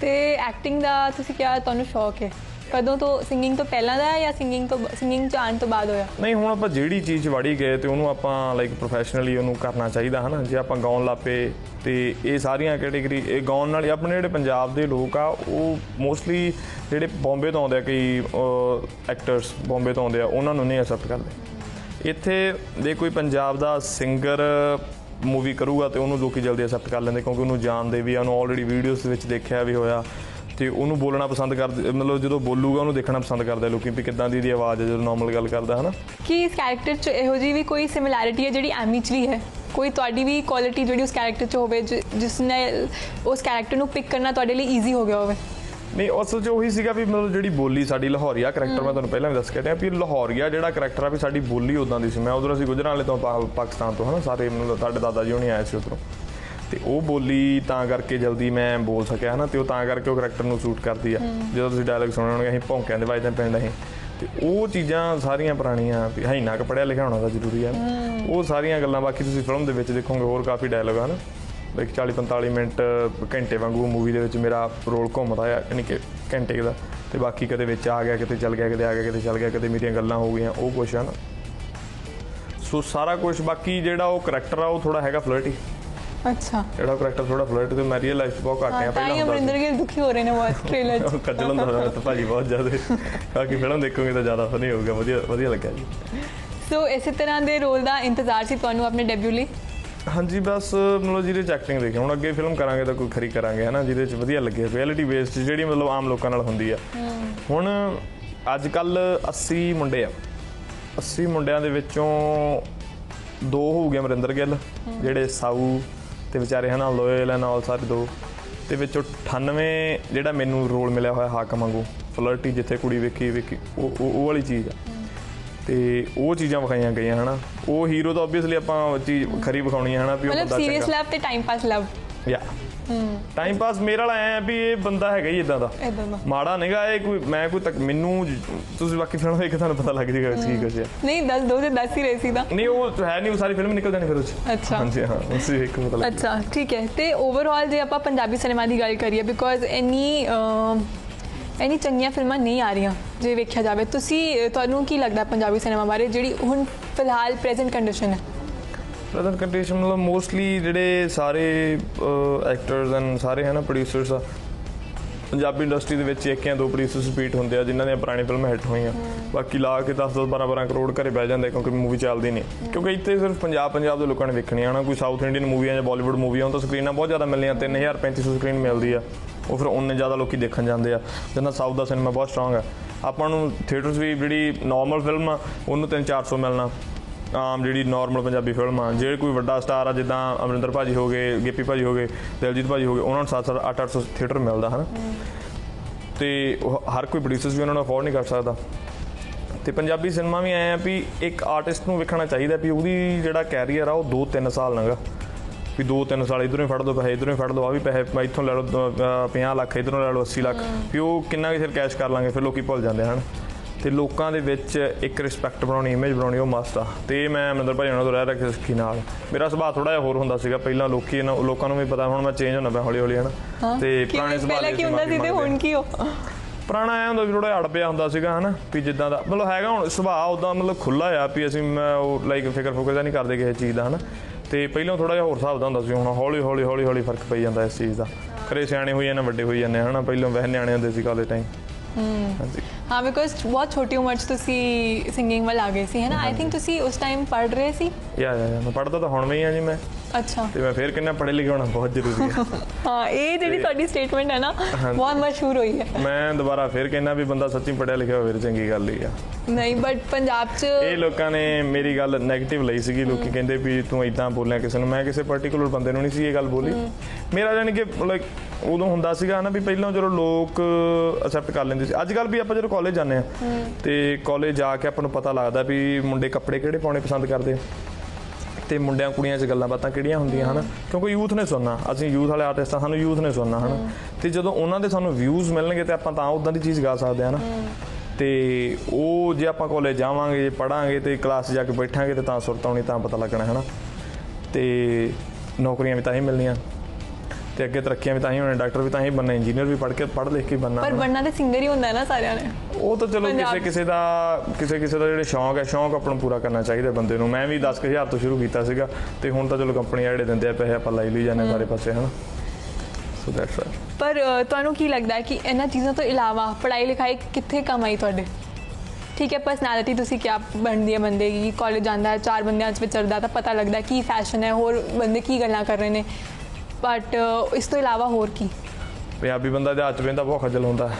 ਤੇ ਐਕਟਿੰਗ ਦਾ ਤੁਸੀਂ ਕਿਹਾ ਤੁਹਾਨੂੰ ਸ਼ੌਕ ਹੈ। ਕਦੋਂ ਤੋਂ ਸਿੰਗਿੰਗ ਤੋਂ ਪਹਿਲਾਂ ਦਾ ਜਾਂ ਸਿੰਗਿੰਗ ਤੋਂ ਸਿੰਗਿੰਗ ਚ ਆਉਣ ਤੋਂ ਬਾਅਦ ਹੋਇਆ? ਨਹੀਂ ਹੁਣ ਆਪਾਂ ਜਿਹੜੀ ਚੀਜ਼ ਵੜੀ ਗਏ ਤੇ ਉਹਨੂੰ ਆਪਾਂ ਲਾਈਕ ਪ੍ਰੋਫੈਸ਼ਨਲੀ ਉਹਨੂੰ ਕਰਨਾ ਚਾਹੀਦਾ ਹਨਾ? ਜੇ ਆਪਾਂ ਗਾਉਣ ਲੱਪੇ ਤੇ ਇਹ ਸਾਰੀਆਂ ਕੈਟਾਗਰੀ ਇਹ ਗਾਉਣ ਨਾਲ ਆਪਣੇ ਜਿਹੜੇ ਪੰਜਾਬ ਦੇ ਲੋਕ ਆ ਉਹ ਮੋਸਟਲੀ ਜਿਹੜੇ ਬੰਬੇ ਤੋਂ ਆਉਂਦੇ ਆ ਕਈ ਐਕਟਰਸ ਬੰਬੇ ਤੋਂ ਆਉਂਦੇ ਆ ਉਹਨਾਂ ਨੂੰ ਨਹੀਂ ਅਸੈਪਟ ਕਰਦੇ। ਇੱਥੇ ਦੇ ਕੋਈ ਪੰਜਾਬ ਦਾ ਸਿੰਗਰ ਮੂਵੀ ਕਰੂਗਾ ਤੇ ਉਹਨੂੰ ਲੋਕੀ ਜਲਦੀ ਅਸੈਪਟ ਕਰ ਲੈਂਦੇ, ਕਿਉਂਕਿ ਉਹਨੂੰ ਜਾਣਦੇ ਵੀ ਆ, ਉਹਨੂੰ ਆਲਰੇਡੀ ਵੀਡੀਓਜ਼ ਵਿੱਚ ਦੇਖਿਆ ਵੀ ਹੋਇਆ ਤੇ ਉਹਨੂੰ ਬੋਲਣਾ ਪਸੰਦ ਕਰਦੇ ਮਤਲਬ ਜਦੋਂ ਬੋਲੂਗਾ ਉਹਨੂੰ ਦੇਖਣਾ ਪਸੰਦ ਕਰਦੇ ਆ ਲੋਕੀ ਵੀ ਕਿੱਦਾਂ ਦੀ ਦੀ ਆਵਾਜ਼ ਹੈ ਜਦੋਂ ਨਾਰਮਲ ਗੱਲ ਕਰਦਾ, ਹਨਾ? ਕੀ ਇਸ ਕੈਰੈਕਟਰ ਚ ਇਹੋ ਜਿਹੀ ਵੀ ਕੋਈ ਸਿਮਿਲੈਰਿਟੀ ਹੈ ਜਿਹੜੀ ਐਮੀ ਚ ਵੀ ਹੈ? ਕੋਈ ਤੁਹਾਡੀ ਵੀ ਕੁਆਲਿਟੀ ਜਿਹੜੀ ਉਸ ਕੈਰੈਕਟਰ ਚ ਹੋਵੇ, ਜਿ- ਜਿਸ ਨੇ ਉਸ ਕੈਰੈਕਟਰ ਨੂੰ ਪਿਕ ਕਰਨਾ ਤੁਹਾਡੇ ਲਈ ਈਜ਼ੀ ਹੋ ਗਿਆ ਹੋਵੇ? ਨਹੀਂ ਅਸਲ 'ਚ ਉਹੀ ਸੀਗਾ ਵੀ ਮਤਲਬ ਜਿਹੜੀ ਬੋਲੀ ਸਾਡੀ ਲਾਹੌਰੀਆ ਕਰੈਕਟਰ ਮੈਂ ਤੁਹਾਨੂੰ ਪਹਿਲਾਂ ਵੀ ਦੱਸ ਕੇ ਹਟਿਆ ਵੀ ਲਾਹੌਰੀਆ ਜਿਹੜਾ ਕਰੈਕਟਰ ਆ ਵੀ ਸਾਡੀ ਬੋਲੀ ਉਦਾਂ ਦੀ ਸੀ। ਮੈਂ ਉਧਰ ਅਸੀਂ ਗੁਜਰਾਂਵਾਲੇ ਤੋਂ ਪਾ- ਪਾਕਿਸਤਾਨ ਤੋਂ ਹਨਾ ਸਾਰੇ ਮਤਲਬ ਸਾਡੇ ਦਾਦਾ ਜੀ ਹੋਣੀ ਆਏ ਸੀ ਉਧਰੋਂ। ਤੇ ਉਹ ਬੋਲੀ ਤਾਂ ਕਰਕੇ ਜਲਦੀ ਮੈਂ ਬੋਲ ਸਕਿਆ ਹਨਾ ਤੇ ਉਹ ਤਾਂ ਕਰਕੇ ਉਹ ਕਰੈਕਟਰ ਨੂੰ ਸੂਟ ਕਰਦੀ ਆ। ਜਦੋਂ ਤੁਸੀਂ ਡਾਇਲੌਗ ਸੁਣਿਆ ਹੋਣਗੇ ਅਸੀਂ ਭੌਂਕਿਆਂ ਦੇ ਵੱਜਦੇ ਪਿੰਡ ਅਸੀਂ। ਤੇ ਉਹ ਚੀਜ਼ਾਂ ਸਾਰੀਆਂ ਪੁਰਾਣੀਆਂ ਵੀ ਹੈ ਨਾ ਕਿ ਪੜਿਆ ਲਿਖਿਆ ਹੋਣਾ ਤਾਂ ਜ਼ਰੂਰੀ ਹੈ। ਉਹ ਸਾਰੀਆਂ ਗੱਲਾਂ ਬਾਕੀ ਤੁਸੀਂ ਫਿਲਮ ਦੇ ਵਿੱਚ ਦੇਖੋਗੇ ਹੋਰ ਕਾਫੀ ਡਾਇਲੌਗ ਹਨ। ਲਾਈਕ 40 45 ਮਿੰਟ ਘੰਟੇ ਵਾਂਗੂ ਮੂਵੀ ਦੇ ਵਿੱਚ ਮੇਰਾ ਰੋਲ ਘੁੰਮਦਾ ਆ ਯਾਨੀ ਕਿ ਘੰਟੇ ਦਾ। ਤੇ ਬਾਕੀ ਕਦੇ ਵਿੱਚ ਆ ਗਿਆ ਕਿਤੇ ਚੱਲ ਗਿਆ ਕਿਤੇ ਆ ਗਿਆ ਕਿਤੇ ਚੱਲ ਗਿਆ ਕਿਤੇ ਮੇਰੀਆਂ ਗੱਲਾਂ ਹੋ ਗਈਆਂ ਉਹ ਕੁਛ ਹਨ ਸੋ ਸਾਰਾ ਕੁਝ ਬਾਕੀ ਜਿਹੜਾ ਉਹ ਕਰੈਕਟਰ ਆ ਉਹ ਥੋੜਾ ਹੈਗਾ ਫਲਰਟੀ ਅੱਛਾ। ਜਿਹੜਾ ਕਰੈਕਟਰ ਥੋੜਾ ਫਲਰਟ ਤੇ ਮੈਂ ਰੀਅਲ ਲਾਈਫ ਬਹੁਤ ਘੱਟ ਹਾਂ ਆ ਹੀ ਪਹਿਲਾਂ ਹੁੰਦਾ ਅਮਰਿੰਦਰ ਗਿੱਲ ਦੁਖੀ ਹੋ ਰਹੇ ਨੇ ਬਹੁਤ ਟ੍ਰੇਲਰ ਚ। ਸੀ ਕੱਜਲ ਹੁੰਦਾ ਹੋਇਆ ਤਾਂ ਭਾਜੀ ਬਹੁਤ ਜ਼ਿਆਦਾ। ਬਾਕੀ ਫਿਲਮ ਦੇਖੋਗੇ ਤਾਂ ਜ਼ਿਆਦਾ ਫਨੀ ਹੋਊਗਾ ਵਧੀਆ ਵਧੀਆ ਲੱਗਿਆ ਜੀ। ਸੋ ਇਸੇ ਤਰ੍ਹਾਂ ਦੇ ਰੋਲ ਦਾ ਇੰਤਜ਼ਾਰ ਸੀ ਤੁਹਾਨੂੰ ਆਪਣੇ ਡੈਬਿਊ ਲਈ? ਹਾਂਜੀ ਬਸ ਮਤਲਬ ਜਿਹਦੇ ਚ ਐਕਟਿੰਗ ਦੇਖੀ ਹੁਣ ਅੱਗੇ ਫਿਲਮ ਕਰਾਂਗੇ ਤਾਂ ਕੋਈ ਖਰੀ ਕਰਾਂਗੇ ਹਨਾ? ਜਿਹਦੇ ਚ ਵਧੀਆ ਲੱਗੇ ਰਿਐਲਿਟੀ ਬੇਸਡ ਜਿਹੜੀ ਮਤਲਬ ਆਮ ਲੋਕਾਂ ਨਾਲ ਹੁੰਦੀ ਆ। ਹੁਣ ਅੱਜ ਕੱਲ 80 ਮੁੰਡੇ ਆ। 80 ਮੁੰਡਿਆਂ ਦੇ ਵਿੱਚੋਂ ਦੋ ਹੋ ਗਏ ਅਮਰਿੰਦਰ ਗਿੱਲ ਜਿਹੜੇ ਸਾਊ ਤੇ ਵਿਚਾਰੇ ਹਨਾ ਲੋਇਲ ਐ ਨਾਲ ਸਾਰੇ ਦੋ। ਤੇ ਵਿੱਚੋਂ 98 ਜਿਹੜਾ ਮੈਨੂੰ ਰੋਲ ਮਿਲਿਆ ਹੋਇਆ ਹਾਕਮ ਵਾਂਗੂ ਫਲਰਟੀ ਜਿੱਥੇ ਕੁੜੀ ਵੇਖੀ ਵੇਖੀ ਉਹ ਉਹ ਵਾਲੀ ਚੀਜ਼ ਆ। ਤੇ ਉਹ ਚੀਜ਼ਾਂ ਵਿਖਾਈਆਂ ਗਈਆਂ ਹਨਾ? ਉਹ ਹੀਰੋ ਤਾਂ ਆਬਵੀਅਸਲੀ ਆਪਾਂ ਚੀਜ਼ ਖਰੀ ਵਿਖਾਉਣੀ ਹੈ ਹਨਾ ਵੀ ਉਹ ਮਤਲਬ ਬੰਦਾ ਸੀਰੀਅਸ ਚੰਗਾ। ਲਵ ਤੇ ਟਾਈਮ ਪਾਸ ਲਵ ਯਾ। ਟਾਈਮ ਪਾਸ ਮੇਰੇ ਵਾਲਾ ਐ ਵੀ ਇਹ ਬੰਦਾ ਹੈਗਾ ਹੀ ਇਦਾਂ ਦਾ। ਇਦਾਂ ਦਾ। ਮਾੜਾ ਨਹੀਂਗਾ ਇਹ ਕੋਈ ਮੈਂ ਕੋਈ ਤੱਕ ਮੈਨੂੰ ਤੁਸੀਂ ਬਾਕੀ ਫਿਲਮ ਵੇਖ ਕੇ ਤੁਹਾਨੂੰ ਪਤਾ ਲੱਗ ਜਾਏਗਾ ਕੀ ਕੁਛ ਹੈ ਨਹੀਂ ਦੱਸ ਦੋ ਤੇ ਦੱਸ ਹੀ ਰਹੇ ਸੀ ਤਾਂ। ਨਹੀਂ ਉਹ ਹੈ ਨਹੀਂ ਉਹ ਸਾਰੀ ਫਿਲਮ ਨਿਕਲ ਜਾਣੀ ਫਿਰ ਉਹ ਅੱਛਾ। ਹਾਂਜੀ ਹਾਂ ਉਸ ਵੇਖ ਕੇ ਪਤਾ ਲੱਗ ਅੱਛਾ ਠੀਕ ਹੈ। ਤੇ ਓਵਰਆਲ ਜੇ ਆਪਾਂ ਪੰਜਾਬੀ ਸਿਨੇਮਾ ਦੀ ਗੱਲ ਕਰੀਏ ਬਿਕੋਜ਼ ਇੰਨੀ ਅਮ, ਇੰਨੀ ਚੰਗੀਆਂ ਫਿਲਮਾਂ ਨਹੀਂ ਆ ਰਹੀਆਂ ਜੇ ਵੇਖਿਆ ਜਾਵੇ। ਤੁਸੀਂ ਤੁਹਾਨੂੰ ਕੀ ਲੱਗਦਾ ਪੰਜਾਬੀ ਸਿਨੇਮਾ ਬਾਰੇ ਜਿਹੜੀ ਹੁਣ ਫਿਲਹਾਲ ਪ੍ਰੈਜ਼ੈਂਟ ਕੰਡੀਸ਼ਨ ਹੈ? ਪ੍ਰੈਜ਼ੈਂਟ ਕੰਡੀਸ਼ਨ ਮਤਲਬ ਮੋਸਟਲੀ ਜਿਹੜੇ ਸਾਰੇ ਐਕਟਰਸ ਐਂਡ ਸਾਰੇ ਹਨ ਪ੍ਰੋਡਿਊਸਰਸ ਆ ਪੰਜਾਬੀ ਇੰਡਸਟਰੀ ਦੇ ਵਿੱਚ ਇੱਕ ਜਾਂ ਦੋ ਪ੍ਰੋਡਿਊਸਰਸ ਰਿਪੀਟ ਹੁੰਦੇ ਆ ਜਿਨ੍ਹਾਂ ਦੀਆਂ ਪੁਰਾਣੀ ਫਿਲਮਾਂ ਹਿੱਟ ਹੋਈਆਂ। ਬਾਕੀ ਲਾ ਕੇ 10 10 12 12 ਕਰੋੜ ਘਰੇ ਬਹਿ ਜਾਂਦੇ ਕਿਉਂਕਿ ਮੂਵੀ ਚੱਲਦੀ ਨਹੀਂ। ਕਿਉਂਕਿ ਇੱਥੇ ਸਿਰਫ ਪੰਜਾਬ ਪੰਜਾਬ ਦੇ ਲੋਕਾਂ ਨੇ ਵੇਖਣੀ ਆ ਨਾ ਕੋਈ ਸਾਊਥ ਇੰਡੀਅਨ ਮੂਵੀਆਂ ਜਾਂ ਬਾਲੀਵੁੱਡ ਮੂਵੀਆਂ ਉਹ ਤਾਂ ਸਕਰੀਨਾਂ ਬਹੁਤ ਜ਼ਿਆਦਾ ਮਿਲਦੀਆਂ 3000 3500 ਸਕਰੀਨ ਮਿਲਦੀ ਆ। ਉਹ ਫਿਰ ਉਹਨੇ ਜ਼ਿਆਦਾ ਲੋਕੀ ਦੇਖਣ ਜਾਂਦੇ ਆ। ਜਿੰਨਾ ਸਾਊਥ ਦਾ ਸਿਨੇਮਾ ਬਹੁਤ ਸਟਰੋਂਗ ਆ। ਆਪਾਂ ਨੂੰ ਥੀਏਟਰਸ ਵੀ ਜਿਹੜੀ ਨਾਰਮਲ ਫਿਲਮ ਆ, ਉਹਨੂੰ 3 400 ਮਿਲਣਾ। ਆਮ ਜਿਹੜੀ ਨਾਰਮਲ ਪੰਜਾਬੀ ਫਿਲਮ ਆ ਜਿਹੜੇ ਕੋਈ ਵੱਡਾ ਸਟਾਰ ਆ, ਜਿੱਦਾਂ ਅਮਰਿੰਦਰ ਭਾਜੀ ਹੋ ਗਏ, ਗੇਪੀ ਭਾਜੀ ਹੋ ਗਏ, ਦਿਲਜੀਤ ਭਾਜੀ ਹੋ ਗਏ, ਉਹਨਾਂ ਨੂੰ 7 7 8 800 ਥੀਏਟਰ ਮਿਲਦਾ, ਹਨ? ਤੇ ਉਹ ਹਰ ਕੋਈ ਪ੍ਰੋਡਿਊਸਰ ਵੀ ਉਹਨਾਂ ਨੂੰ ਅਫੋਰਡ ਨਹੀਂ ਕਰ ਸਕਦਾ। ਤੇ ਪੰਜਾਬੀ ਸਿਨੇਮਾ ਵੀ ਆਏ ਆ ਵੀ ਇੱਕ ਆਰਟਿਸਟ ਨੂੰ ਵੇਖਣਾ ਚਾਹੀਦਾ ਵੀ ਉਹਦੀ ਜਿਹੜਾ ਕੈਰੀਅਰ ਆ, ਉਹ 2-3 ਸਾਲ ਲੰਗਾ ਵੀ 2-3 ਸਾਲ ਇਧਰੋਂ ਹੀ ਫੜ ਦੋ ਪੈਸੇ ਇਧਰੋਂ ਹੀ ਫੜ ਦੋ ਆ ਵੀ ਪੈਸੇ ਮੈਂ ਇੱਥੋਂ ਲੈ ਲਓ 50 ਲੱਖ ਇਧਰੋਂ ਲੈ ਲਓ 80 ਲੱਖ ਵੀ ਉਹ ਕਿੰਨਾ ਕੁ ਚਿਰ ਕੈਸ਼ ਕਰ ਲਾਂਗੇ ਫਿਰ ਲੋਕੀ ਭੁੱਲ ਜਾਂਦੇ ਹਨ। ਤੇ ਲੋਕਾਂ ਦੇ ਵਿੱਚ ਇੱਕ ਰਿਸਪੈਕਟ ਬਣਾਉਣੀ ਇਮੇਜ ਬਣਾਉਣੀ ਉਹ ਮਸਟ ਆ। ਤੇ ਮੈਂ ਅਮਰਿੰਦਰ ਭਾਈ ਉਹਨਾਂ ਤੋਂ ਰਹਿ ਰੱਖਿਆ ਸਿੱਖੀ ਨਾਲ। ਮੇਰਾ ਸੁਭਾਅ ਥੋੜਾ ਜਿਹਾ ਹੋਰ ਹੁੰਦਾ ਸੀਗਾ ਪਹਿਲਾਂ ਲੋਕੀ ਇਹਨਾਂ- ਲੋਕਾਂ ਨੂੰ ਵੀ ਪਤਾ ਹੁਣ ਮੈਂ ਚੇਂਜ ਹੁੰਦਾ ਪਿਆ ਹੌਲੀ ਹੌਲੀ ਹਨ ਤੇ ਪੁਰਾਣੇ ਸੁਭਾਅ ਪਹਿਲਾਂ ਦੇ ਕੀ ਹੁੰਦਾ ਸੀ ਤੇ ਹੁਣ ਕੀ ਹੋ ਪੁਰਾਣਾ ਆਇਆ ਹੁੰਦਾ ਵੀ ਥੋੜਾ ਅੜ ਪਿਆ ਹੁੰਦਾ ਸੀਗਾ ਹਨਾ ਵੀ ਜਿੱਦਾਂ ਦਾ ਮਤਲਬ ਹੈਗਾ ਹੁਣ ਸੁਭਾਅ ਉਦਾਂ ਮਤਲਬ ਖੁੱਲਾ ਆ ਵੀ ਅਸੀਂ ਮੈਂ ਉਹ ਲਾਈਕ ਫਿਕਰ ਫੁਕਰ ਨਹੀਂ ਕਰਦੇ ਕਿਸੇ ਚੀਜ਼ ਦਾ ਹਨਾ। ਤੇ ਪਹਿਲਾਂ ਥੋੜਾ ਜਿਹਾ ਹੋਰ ਹਿਸਾਬ ਦਾ ਹੁੰਦਾ ਸੀ ਹੁਣ ਹੌਲੀ ਹੌਲੀ ਹੌਲੀ ਹੌਲੀ ਫ਼ਰਕ ਪਈ ਜਾਂਦਾ ਇਸ ਚੀਜ਼ ਦਾ। ਖਰੇ ਸਿਆਣੇ ਹੋਈ ਜਾਂਦੇ ਵੱਡੇ ਹੋਈ ਜਾਂਦੇ ਹਨਾ? ਪਹਿਲਾਂ ਵਹਿ ਨਿਆਣੇ ਹੁੰਦੇ ਸੀ ਕਾਲੇ ਟਾਈਮ ਹਾਂਜੀ। ਹਾਂ ਬਿਕੋਜ਼ ਬਹੁਤ ਛੋਟੀ ਉਮਰ 'ਚ ਤੁਸੀਂ ਸਿੰਗਿੰਗ ਵੱਲ ਆ ਗਏ ਸੀ ਹੈ ਨਾ ਆਈ ਥਿੰਕ ਤੁਸੀਂ ਉਸ ਟਾਈਮ ਪੜ੍ਹ ਰਹੇ ਸੀ ਯਾ ਯਾ ਮੈਂ ਪੜਦਾ ਤਾਂ ਹੁਣ ਵੀ ਆ ਜੀ ਮੈਂ ਅੱਛਾ ਤੇ ਮੈਂ ਫੇਰ ਕਿੰਨਾ ਪੜ੍ਹੇ ਲਿਖੇ ਹੋਣਾ ਬਹੁਤ ਜ਼ਰੂਰੀ ਹੈ ਹਾਂ ਇਹ ਜਿਹੜੀ ਤੁਹਾਡੀ ਸਟੇਟਮੈਂਟ ਹੈ ਨਾ ਬਹੁਤ ਮਸ਼ਹੂਰ ਹੋਈ ਹੈ ਮੈਂ ਦੁਬਾਰਾ ਫੇਰ ਕਹਿੰਦਾ ਵੀ ਬੰਦਾ ਸੱਚੀ ਪੜ੍ਹਿਆ ਲਿਖਿਆ ਹੋਵੇ ਚੰਗੀ ਗੱਲ ਹੀ ਆ ਨਹੀਂ ਬਟ ਪੰਜਾਬ 'ਚ ਇਹ ਲੋਕਾਂ ਨੇ ਮੇਰੀ ਗੱਲ 네ਗੇਟਿਵ ਲਈ ਸੀਗੀ ਲੋਕੀ ਕਹਿੰਦੇ ਵੀ ਤੂੰ ਇਦਾਂ ਬੋਲਿਆ ਕਿਸੇ ਨੂੰ ਮੈਂ ਕਿਸੇ ਪਾਰਟਿਕੂਲਰ ਬੰਦੇ ਨੂੰ ਨਹੀਂ ਸੀ ਇਹ ਗੱਲ ਬੋਲੀ ਮੇਰਾ ਜਾਨੀ ਕਿ ਲਾਈਕ ਉਦੋਂ ਹੁੰਦਾ ਸੀਗਾ ਨਾ ਵੀ ਪਹਿਲਾਂ ਜਦੋਂ ਲੋਕ ਅਸੈਪਟ ਕਰ ਲੈਂਦੇ ਸੀ ਅੱਜ ਕੱਲ ਵੀ ਆਪਾਂ ਜਦੋਂ ਕਾਲਜ ਜਾਂਦੇ ਆ। ਤੇ ਕਾਲਜ ਜਾ ਕੇ ਆਪਾਂ ਨੂੰ ਪਤਾ ਲੱਗਦਾ ਵੀ ਮੁੰਡੇ ਕੱਪੜੇ ਕਿਹੜੇ ਪਾਉਣੇ ਪਸੰਦ ਕਰਦੇ। ਆ ਤੇ ਮੁੰਡਿਆਂ ਕੁੜੀਆਂ 'ਚ ਗੱਲਾਂ ਬਾਤਾਂ ਕਿਹੜੀਆਂ ਹੁੰਦੀਆਂ, ਹਨ? ਕਿਉਂਕਿ ਯੂਥ ਨੇ ਸੁਣਨਾ। ਅਸੀਂ ਯੂਥ ਵਾਲੇ ਆਰਟਿਸਟ ਆ ਸਾਨੂੰ ਯੂਥ ਨੇ ਸੁਣਨਾ, ਹਨ? ਤੇ ਜਦੋਂ ਉਹਨਾਂ ਦੇ ਸਾਨੂੰ ਵਿਊਜ਼ ਮਿਲਣਗੇ ਤੇ ਆਪਾਂ ਤਾਂ ਉਦਾਂ ਦੀ ਚੀਜ਼ ਗਾ ਸਕਦੇ ਆ ਨਾ ਤੇ ਉਹ ਜੇ ਆਪਾਂ ਕਾਲਜ ਜਾਵਾਂਗੇ, ਜੇ ਪੜਾਂਗੇ ਤੇ ਕਲਾਸ ਜਾ ਕੇ ਬੈਠਾਂਗੇ ਤੇ ਤਾਂ ਸੁਰਤ ਆਉਣੀ, ਤਾਂ ਪਤਾ ਲੱਗਣਾ ਹੈ ਨਾ ਤੇ ਨੌਕਰੀਆਂ ਵੀ ਤਾਂ ਹੀ ਮਿਲਣੀਆਂ। ਤੇ ਅੱਗੇ ਤਰੱਕੀਆਂ ਵੀ ਤਾਂ ਹੀ ਹੋਣੇ ਡਾਕਟਰ ਵੀ ਤਾਂ ਹੀ ਬਣਨਾ ਇੰਜੀਨੀਅਰ ਵੀ ਪੜ੍ਹ ਕੇ ਪੜ੍ਹ ਲਿਖ ਕੇ ਬਣਨਾ ਪਰ ਬਣਨਾ ਤੇ ਸਿੰਗਰ ਹੀ ਹੁੰਦਾ ਹੈ ਨਾ ਸਾਰਿਆਂ ਨੇ। ਉਹ ਤਾਂ ਚਲੋ ਕਿਸੇ ਕਿਸੇ ਦਾ ਕਿਸੇ ਕਿਸੇ ਦਾ ਜਿਹੜੇ ਸ਼ੌਂਕ ਹੈ ਸ਼ੌਂਕ ਆਪਣਾ ਪੂਰਾ ਕਰਨਾ ਚਾਹੀਦਾ ਬੰਦੇ ਨੂੰ। ਮੈਂ ਵੀ 10000 ਤੋਂ ਸ਼ੁਰੂ ਕੀਤਾ ਸੀਗਾ ਤੇ ਹੁਣ ਤਾਂ ਚਲੋ ਕੰਪਨੀਆਂ ਜਿਹੜੇ ਦਿੰਦੇ ਆ ਪੈਸੇ ਆਪਾਂ ਲਾਈ ਲਈ ਜਾਂਦੇ ਸਾਰੇ ਪਾਸੇ ਹਨਾ? ਸੋ ਦੈਟਸ ਵਾਈ ਪਰ ਤੁਹਾਨੂੰ ਕੀ ਲੱਗਦਾ ਹੈ ਕਿ ਇਹਨਾਂ ਚੀਜ਼ਾਂ ਤੋਂ ਇਲਾਵਾ ਪੜ੍ਹਾਈ ਲਿਖਾਈ ਕਿੱਥੇ ਕੰਮ ਆਈ ਤੁਹਾਡੇ? ਠੀਕ ਹੈ ਪਰਸਨੈਲਿਟੀ ਤੁਸੀਂ ਕਿਆ ਬਣਦੀ ਹੈ ਬੰਦੇ ਦੀ? ਕਾਲਜ ਜਾਂਦਾ ਹੈ ਚਾਰ ਬੰਦਿਆਂ 'ਚ ਵਿਚਰਦਾ ਤਾਂ ਪਤਾ ਲੱਗਦਾ ਕੀ ਫੈਸ਼ਨ ਹੈ ਹੋਰ ਬੰਦੇ ਕੀ ਗੱਲਾਂ ਕਰ ਰਹੇ ਨੇ? ਬਟ ਇਸ ਤੋਂ ਇਲਾਵਾ ਹੋਰ ਕੀ? ਪੰਜਾਬੀ ਬੰਦਾ ਜਹਾਜ਼ 'ਚ ਬਹਿੰਦਾ ਬਹੁਤ ਖੱਜਲ ਹੁੰਦਾ।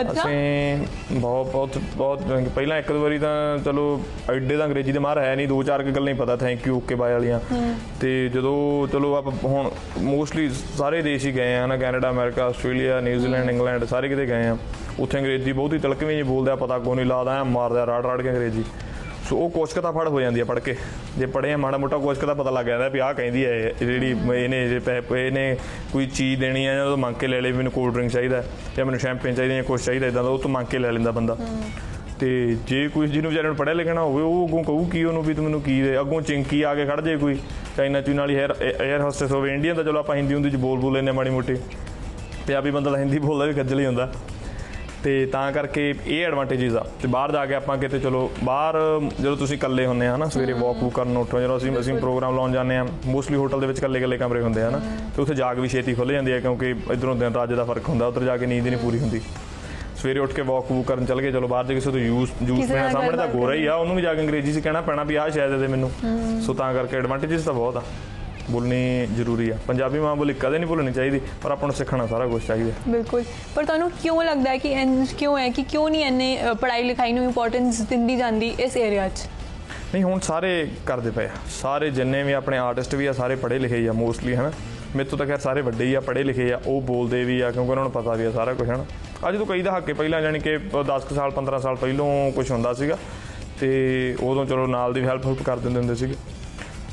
ਅੱਛਾ। ਅਸੀਂ ਬਹੁਤ ਬਹੁਤ ਬਹੁਤ ਪਹਿਲਾਂ ਇੱਕ ਦੋ ਵਾਰੀ ਤਾਂ ਚਲੋ ਐਡੇ ਦਾ ਅੰਗਰੇਜ਼ੀ ਦੇ ਮਾਰ ਹੈ ਨਹੀਂ ਦੋ ਚਾਰ ਕੁ ਗੱਲਾਂ ਹੀ ਪਤਾ ਥੈਂਕ ਯੂ ਓਕੇ ਬਾਏ ਵਾਲੀਆਂ। ਤੇ ਜਦੋਂ ਚਲੋ ਆਪ ਹੁਣ ਮੋਸਟਲੀ ਸਾਰੇ ਦੇਸ਼ ਹੀ ਗਏ ਆ ਨਾ Canada America Australia New Zealand England ਸਾਰੇ ਕਿਤੇ ਗਏ ਆ। ਉੱਥੇ ਅੰਗਰੇਜ਼ੀ ਬਹੁਤ ਹੀ ਤਲਕਵੀਂ ਜੀ ਬੋਲਦਾ ਪਤਾ ਕੋ ਨਹੀਂ ਲਾਦਾ ਐ ਮਾਰਦਾ ਰਾੜ ਰਾੜ ਕੇ ਅੰਗਰੇਜ਼ੀ। ਸੋ ਉਹ ਕੁਛ ਤਾਂ ਫੜ ਹੋ ਜਾਂਦੀ ਆ ਪੜ ਕੇ। ਜੇ ਪੜ੍ਹੇ ਆ, ਮਾੜਾ ਮੋਟਾ ਕੁਛ ਤਾਂ ਪਤਾ ਲੱਗ ਜਾਂਦਾ ਵੀ ਆਹ ਕਹਿੰਦੀ ਹੈ, ਇਹ ਜਿਹੜੀ ਇਹਨੇ ਜੇ ਇਹਨੇ ਕੋਈ ਚੀਜ਼ ਦੇਣੀ ਆ ਜਾਂ ਉਹ ਮੰਗ ਕੇ ਲੈ ਲਈ ਮੈਨੂੰ ਕੋਲਡ ਡਰਿੰਕ ਚਾਹੀਦਾ ਜਾਂ ਮੈਨੂੰ ਸ਼ੈਂਪੇਨ ਚਾਹੀਦਾ ਜਾਂ ਕੁਛ ਚਾਹੀਦਾ ਇਦਾਂ ਦਾ ਉਹ ਤੋਂ ਮੰਗ ਕੇ ਲੈ ਲੈਂਦਾ ਬੰਦਾ। ਤੇ ਜੇ ਕੋਈ, ਜਿਹਨੂੰ ਵਿਚਾਰੇ ਨੂੰ ਪੜ੍ਹਿਆ ਲਿਖਣਾ ਹੋਵੇ, ਉਹ ਅੱਗੋਂ ਕਹੂ ਕੀ ਉਹਨੂੰ ਵੀ ਤੂੰ ਮੈਨੂੰ ਕੀ ਦੇ, ਅੱਗੋਂ ਚਿੰਕੀ ਆ ਕੇ ਖੜ ਜੇ ਕੋਈ। ਚਾਈਨਾ ਚੂਨ ਵਾਲੀ 에ਅਰ 에ਅਰ ਹੋਸਟਸ ਹੋਵੇ ਇੰਡੀਅਨ ਦਾ ਚਲੋ ਆਪਾਂ ਹਿੰਦੀ ਹੁੰਦੀ ਚ ਬੋਲ ਬੋਲ ਲੈਂਦੇ ਹਾਂ ਮਾੜੀ ਮੋਟੀ। ਪੰਜਾਬੀ ਬੰਦਾ ਤਾਂ ਹਿੰਦੀ ਬੋਲਦਾ ਵੀ ਖੱਜਲ ਹੀ ਹੁੰਦਾ। ਤੇ ਤਾਂ ਕਰਕੇ ਇਹ ਐਡਵਾਂਟੇਜਸ ਆ। ਤੇ ਬਾਹਰ ਜਾ ਕੇ ਆਪਾਂ ਕਿਤੇ ਚਲੋ ਬਾਹਰ ਜਦੋਂ ਤੁਸੀਂ ਇਕੱਲੇ ਹੁੰਦੇ ਆ ਨਾ ਸਵੇਰੇ ਵਾਕ ਵੂਕ ਕਰਨ ਉੱਠੋ ਜਦੋਂ ਅਸੀਂ ਅਸੀਂ ਪ੍ਰੋਗਰਾਮ ਲਾਉਣ ਜਾਂਦੇ ਆ ਮੋਸਟਲੀ ਹੋਟਲ ਦੇ ਵਿੱਚ ਇਕੱਲੇ ਇਕੱਲੇ ਕਮਰੇ ਹੁੰਦੇ ਆ ਨਾ ਤੇ ਉੱਥੇ ਜਾਗ ਵੀ ਛੇਤੀ ਖੁੱਲ ਜਾਂਦੀ ਹੈ ਕਿਉਂਕਿ ਇਧਰੋਂ ਦਿਨ ਰਾਤ ਦਾ ਫ਼ਰਕ ਹੁੰਦਾ ਉੱਧਰ ਜਾ ਕੇ ਨੀਂਦ ਹੀ ਨਹੀਂ ਪੂਰੀ ਹੁੰਦੀ। ਸਵੇਰੇ ਉੱਠ ਕੇ ਵਾਕ ਵੂਕ ਕਰਨ ਚੱਲ ਗਏ ਚਲੋ ਬਾਹਰ ਜਾ ਕੇ ਕਿਸੇ ਤੋਂ ਜੂਸ ਜੂਸ ਪੀਣਾ ਸਾਹਮਣੇ ਤਾਂ ਗੋਰਾ ਹੀ ਆ ਉਹਨੂੰ ਵੀ ਜਾ ਕੇ ਅੰਗਰੇਜ਼ੀ 'ਚ ਕਹਿਣਾ ਪੈਣਾ ਵੀ ਆਹ ਸ਼ਾਇਦ ਦੇ ਮੈਨੂੰ। ਸੋ ਤਾਂ ਕਰਕੇ ਐਡਵਾਂਟੇਜਸ ਤਾਂ ਬਹੁਤ ਆ। ਬੋਲਣੀ ਜ਼ਰੂਰੀ ਆ। ਪੰਜਾਬੀ ਮਾਂ ਬੋਲੀ ਕਦੇ ਨਹੀਂ ਭੁੱਲਣੀ ਚਾਹੀਦੀ ਪਰ ਆਪਾਂ ਨੂੰ ਸਿੱਖਣਾ ਸਾਰਾ ਕੁਝ ਚਾਹੀਦਾ। ਬਿਲਕੁਲ। ਪਰ ਤੁਹਾਨੂੰ ਕਿਉਂ ਲੱਗਦਾ ਹੈ ਕਿ ਕਿਉਂ ਹੈ ਕਿ ਕਿਉਂ ਨਹੀਂ ਇੰਨੇ ਅ, ਪੜ੍ਹਾਈ ਲਿਖਾਈ ਨੂੰ ਇੰਪੋਰਟੈਂਸ ਦਿੰਦੀ ਜਾਂਦੀ ਇਸ ਏਰੀਆ 'ਚ? ਨਹੀਂ ਹੁਣ ਸਾਰੇ ਕਰਦੇ ਪਏ ਆ। ਸਾਰੇ ਜਿੰਨੇ ਵੀ ਆਪਣੇ ਆਰਟਿਸਟ ਵੀ ਆ ਸਾਰੇ ਪੜ੍ਹੇ ਲਿਖੇ ਆ ਮੋਸਟਲੀ ਹਨਾ। ਮੇਰੇ ਤੋਂ ਤਾਂ ਖੈਰ ਸਾਰੇ ਵੱਡੇ ਹੀ ਆ ਪੜ੍ਹੇ ਲਿਖੇ ਆ ਉਹ ਬੋਲਦੇ ਵੀ ਆ ਕਿਉਂਕਿ ਉਹਨਾਂ ਨੂੰ ਪਤਾ ਵੀ ਆ ਸਾਰਾ ਕੁਝ ਹਨਾ। ਅੱਜ ਤੋਂ ਕਈ ਦਹਾਕੇ ਪਹਿਲਾਂ ਜਾਣੀ ਕਿ 10 ਕੁ ਸਾਲ 15 ਸਾਲ ਪਹਿਲਾਂ ਕੁਝ ਹੁੰਦਾ ਸੀਗਾ ਤੇ ਉਦੋਂ ਚਲੋ ਨਾਲ ਦੀ ਹੈਲਪ ਹੁਲਪ ਕਰ ਦਿੰਦੇ ਹੁੰਦੇ ਸੀਗੇ।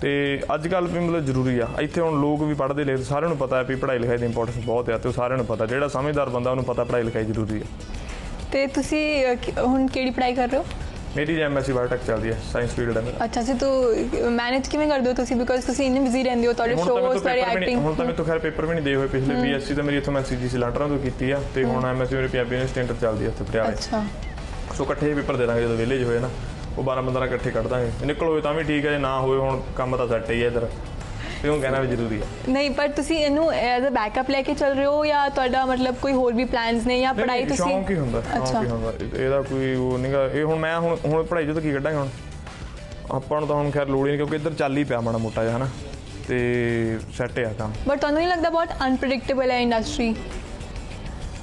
ਤੇ ਅੱਜ ਕੱਲ ਵੀ ਮਤਲਬ ਜ਼ਰੂਰੀ ਆ। ਇੱਥੇ ਹੁਣ ਲੋਕ ਵੀ ਪੜ੍ਹਦੇ ਲਿਖਦੇ ਸਾਰਿਆਂ ਨੂੰ ਪਤਾ ਹੈ ਵੀ ਪੜ੍ਹਾਈ ਲਿਖਾਈ ਦੀ ਇੰਪੋਰਟੈਂਸ ਬਹੁਤ ਆ ਤੇ ਉਹ ਸਾਰਿਆਂ ਨੂੰ ਪਤਾ ਜਿਹੜਾ ਸਮਝਦਾਰ ਬੰਦਾ ਉਹਨੂੰ ਪਤਾ ਪੜ੍ਹਾਈ ਲਿਖਾਈ ਜ਼ਰੂਰੀ ਆ। ਤੇ ਤੁਸੀਂ ਅ, ਕਿ- ਹੁਣ ਕਿਹੜੀ ਪੜ੍ਹਾਈ ਕਰ ਰਹੇ ਹੋ? ਮੇਰੀ ਐਮਐਸਸੀ ਬਾਇਓਟੈਕ ਚੱਲਦੀ ਹੈ ਸਾਇੰਸ ਫੀਲਡ ਹੈ ਮੇਰਾ। ਅੱਛਾ ਜੀ ਤੋ ਮੈਨੇਜ ਕਿਵੇਂ ਕਰਦੇ ਹੋ ਤੁਸੀਂ? ਬਿਕਾਜ਼ ਤੁਸੀਂ ਇੰਨੇ ਬਿਜ਼ੀ ਰਹਿੰਦੇ ਹੋ ਤੁਹਾਡੇ ਹੁਣ ਤਾਂ ਸ਼ੋਜ਼ ਤੋਂ ਤੁਹਾਡੀ ਪੇਪਰ ਵੀ ਨਹੀਂ ਹੁਣ ਤਾਂ ਐਕਟਿੰਗ ਤੋਂ ਖੈਰ ਪੇਪਰ ਵੀ ਨਹੀਂ ਦੇ ਹੋਏ ਪਿਛਲੇ ਬੀਐਸਸੀ ਤਾਂ ਮੇਰੀ ਇੱਥੋਂ ਮੈਂ ਸੀਜੀਸੀ ਲਾਂਟਰਾਂ ਤੋਂ ਕੀਤੀ ਆ ਤੇ ਹੁਣ ਐਮਐਸਸੀ ਮੇਰੇ ਪੰਜਾਬੀ ਯੂਨੀਵਰਸਿਟੀ ਇੰਟਰ ਚੱਲਦੀ ਆ ਉੱਥੇ ਪਟਿਆਲੇ। ਅੱਛਾ। ਸੋ ਇਕੱਠੇ ਪੇਪਰ ਦੇ ਦਾਂਗੇ ਜਦੋਂ ਵਿਲੇਜ ਹੋਏ ਨਾ। ਉਹ 12 15 ਇਕੱਠੇ ਕੱਢ ਦਾਂਗੇ। ਨਿਕਲ ਹੋਏ ਤਾਂ ਵੀ ਠੀਕ ਹੈ ਜੇ ਨਾ ਹੋਏ ਹੁਣ ਕੰਮ ਤਾਂ ਸੈੱਟ ਹੀ ਹੈ ਇੱਧਰ। ਉਹ ਕਹਿਣਾ ਵੀ ਜ਼ਰੂਰੀ ਆ ਨਹੀਂ ਪਰ ਤੁਸੀਂ ਇਹਨੂੰ ਐਜ਼ ਅ ਬੈਕਅਪ ਲੈ ਕੇ ਚੱਲ ਰਹੇ ਹੋ ਜਾਂ ਤੁਹਾਡਾ ਮਤਲਬ ਕੋਈ ਹੋਰ ਵੀ ਪਲਾਨਸ ਨੇ ਜਾਂ ਪੜ੍ਹਾਈ ਤੁਸੀਂ? ਸ਼ੌਂਕ ਹੀ ਹੁੰਦਾ ਸ਼ੌਂਕ ਹੀ ਹੁੰਦਾ। ਇਹ- ਇਹਦਾ ਕੋਈ ਉਹ ਨਹੀਂਗਾ ਇਹ ਹੁਣ ਮੈਂ ਹੁਣ ਹੁਣ ਪੜ੍ਹਾਈ ਚੋਂ ਤਾਂ ਕੀ ਕੱਢਾਂਗੇ ਹੁਣ? ਆਪਾਂ ਨੂੰ ਤਾਂ ਹੁਣ ਖੈਰ ਲੋੜ ਹੀ ਨਹੀਂ ਕਿਉਂਕਿ ਇੱਧਰ ਚੱਲ ਹੀ ਪਿਆ ਮਾੜਾ ਮੋਟਾ ਜਿਹਾ ਹਨਾ? ਤੇ ਸੈੱਟ ਆ ਕੰਮ। ਬਟ ਤੁਹਾਨੂੰ ਨਹੀਂ ਲੱਗਦਾ ਬਹੁਤ ਅਨਪ੍ਰੈਡਿਕਟੇਬਲ ਹੈ ਇੰਡਸਟਰੀ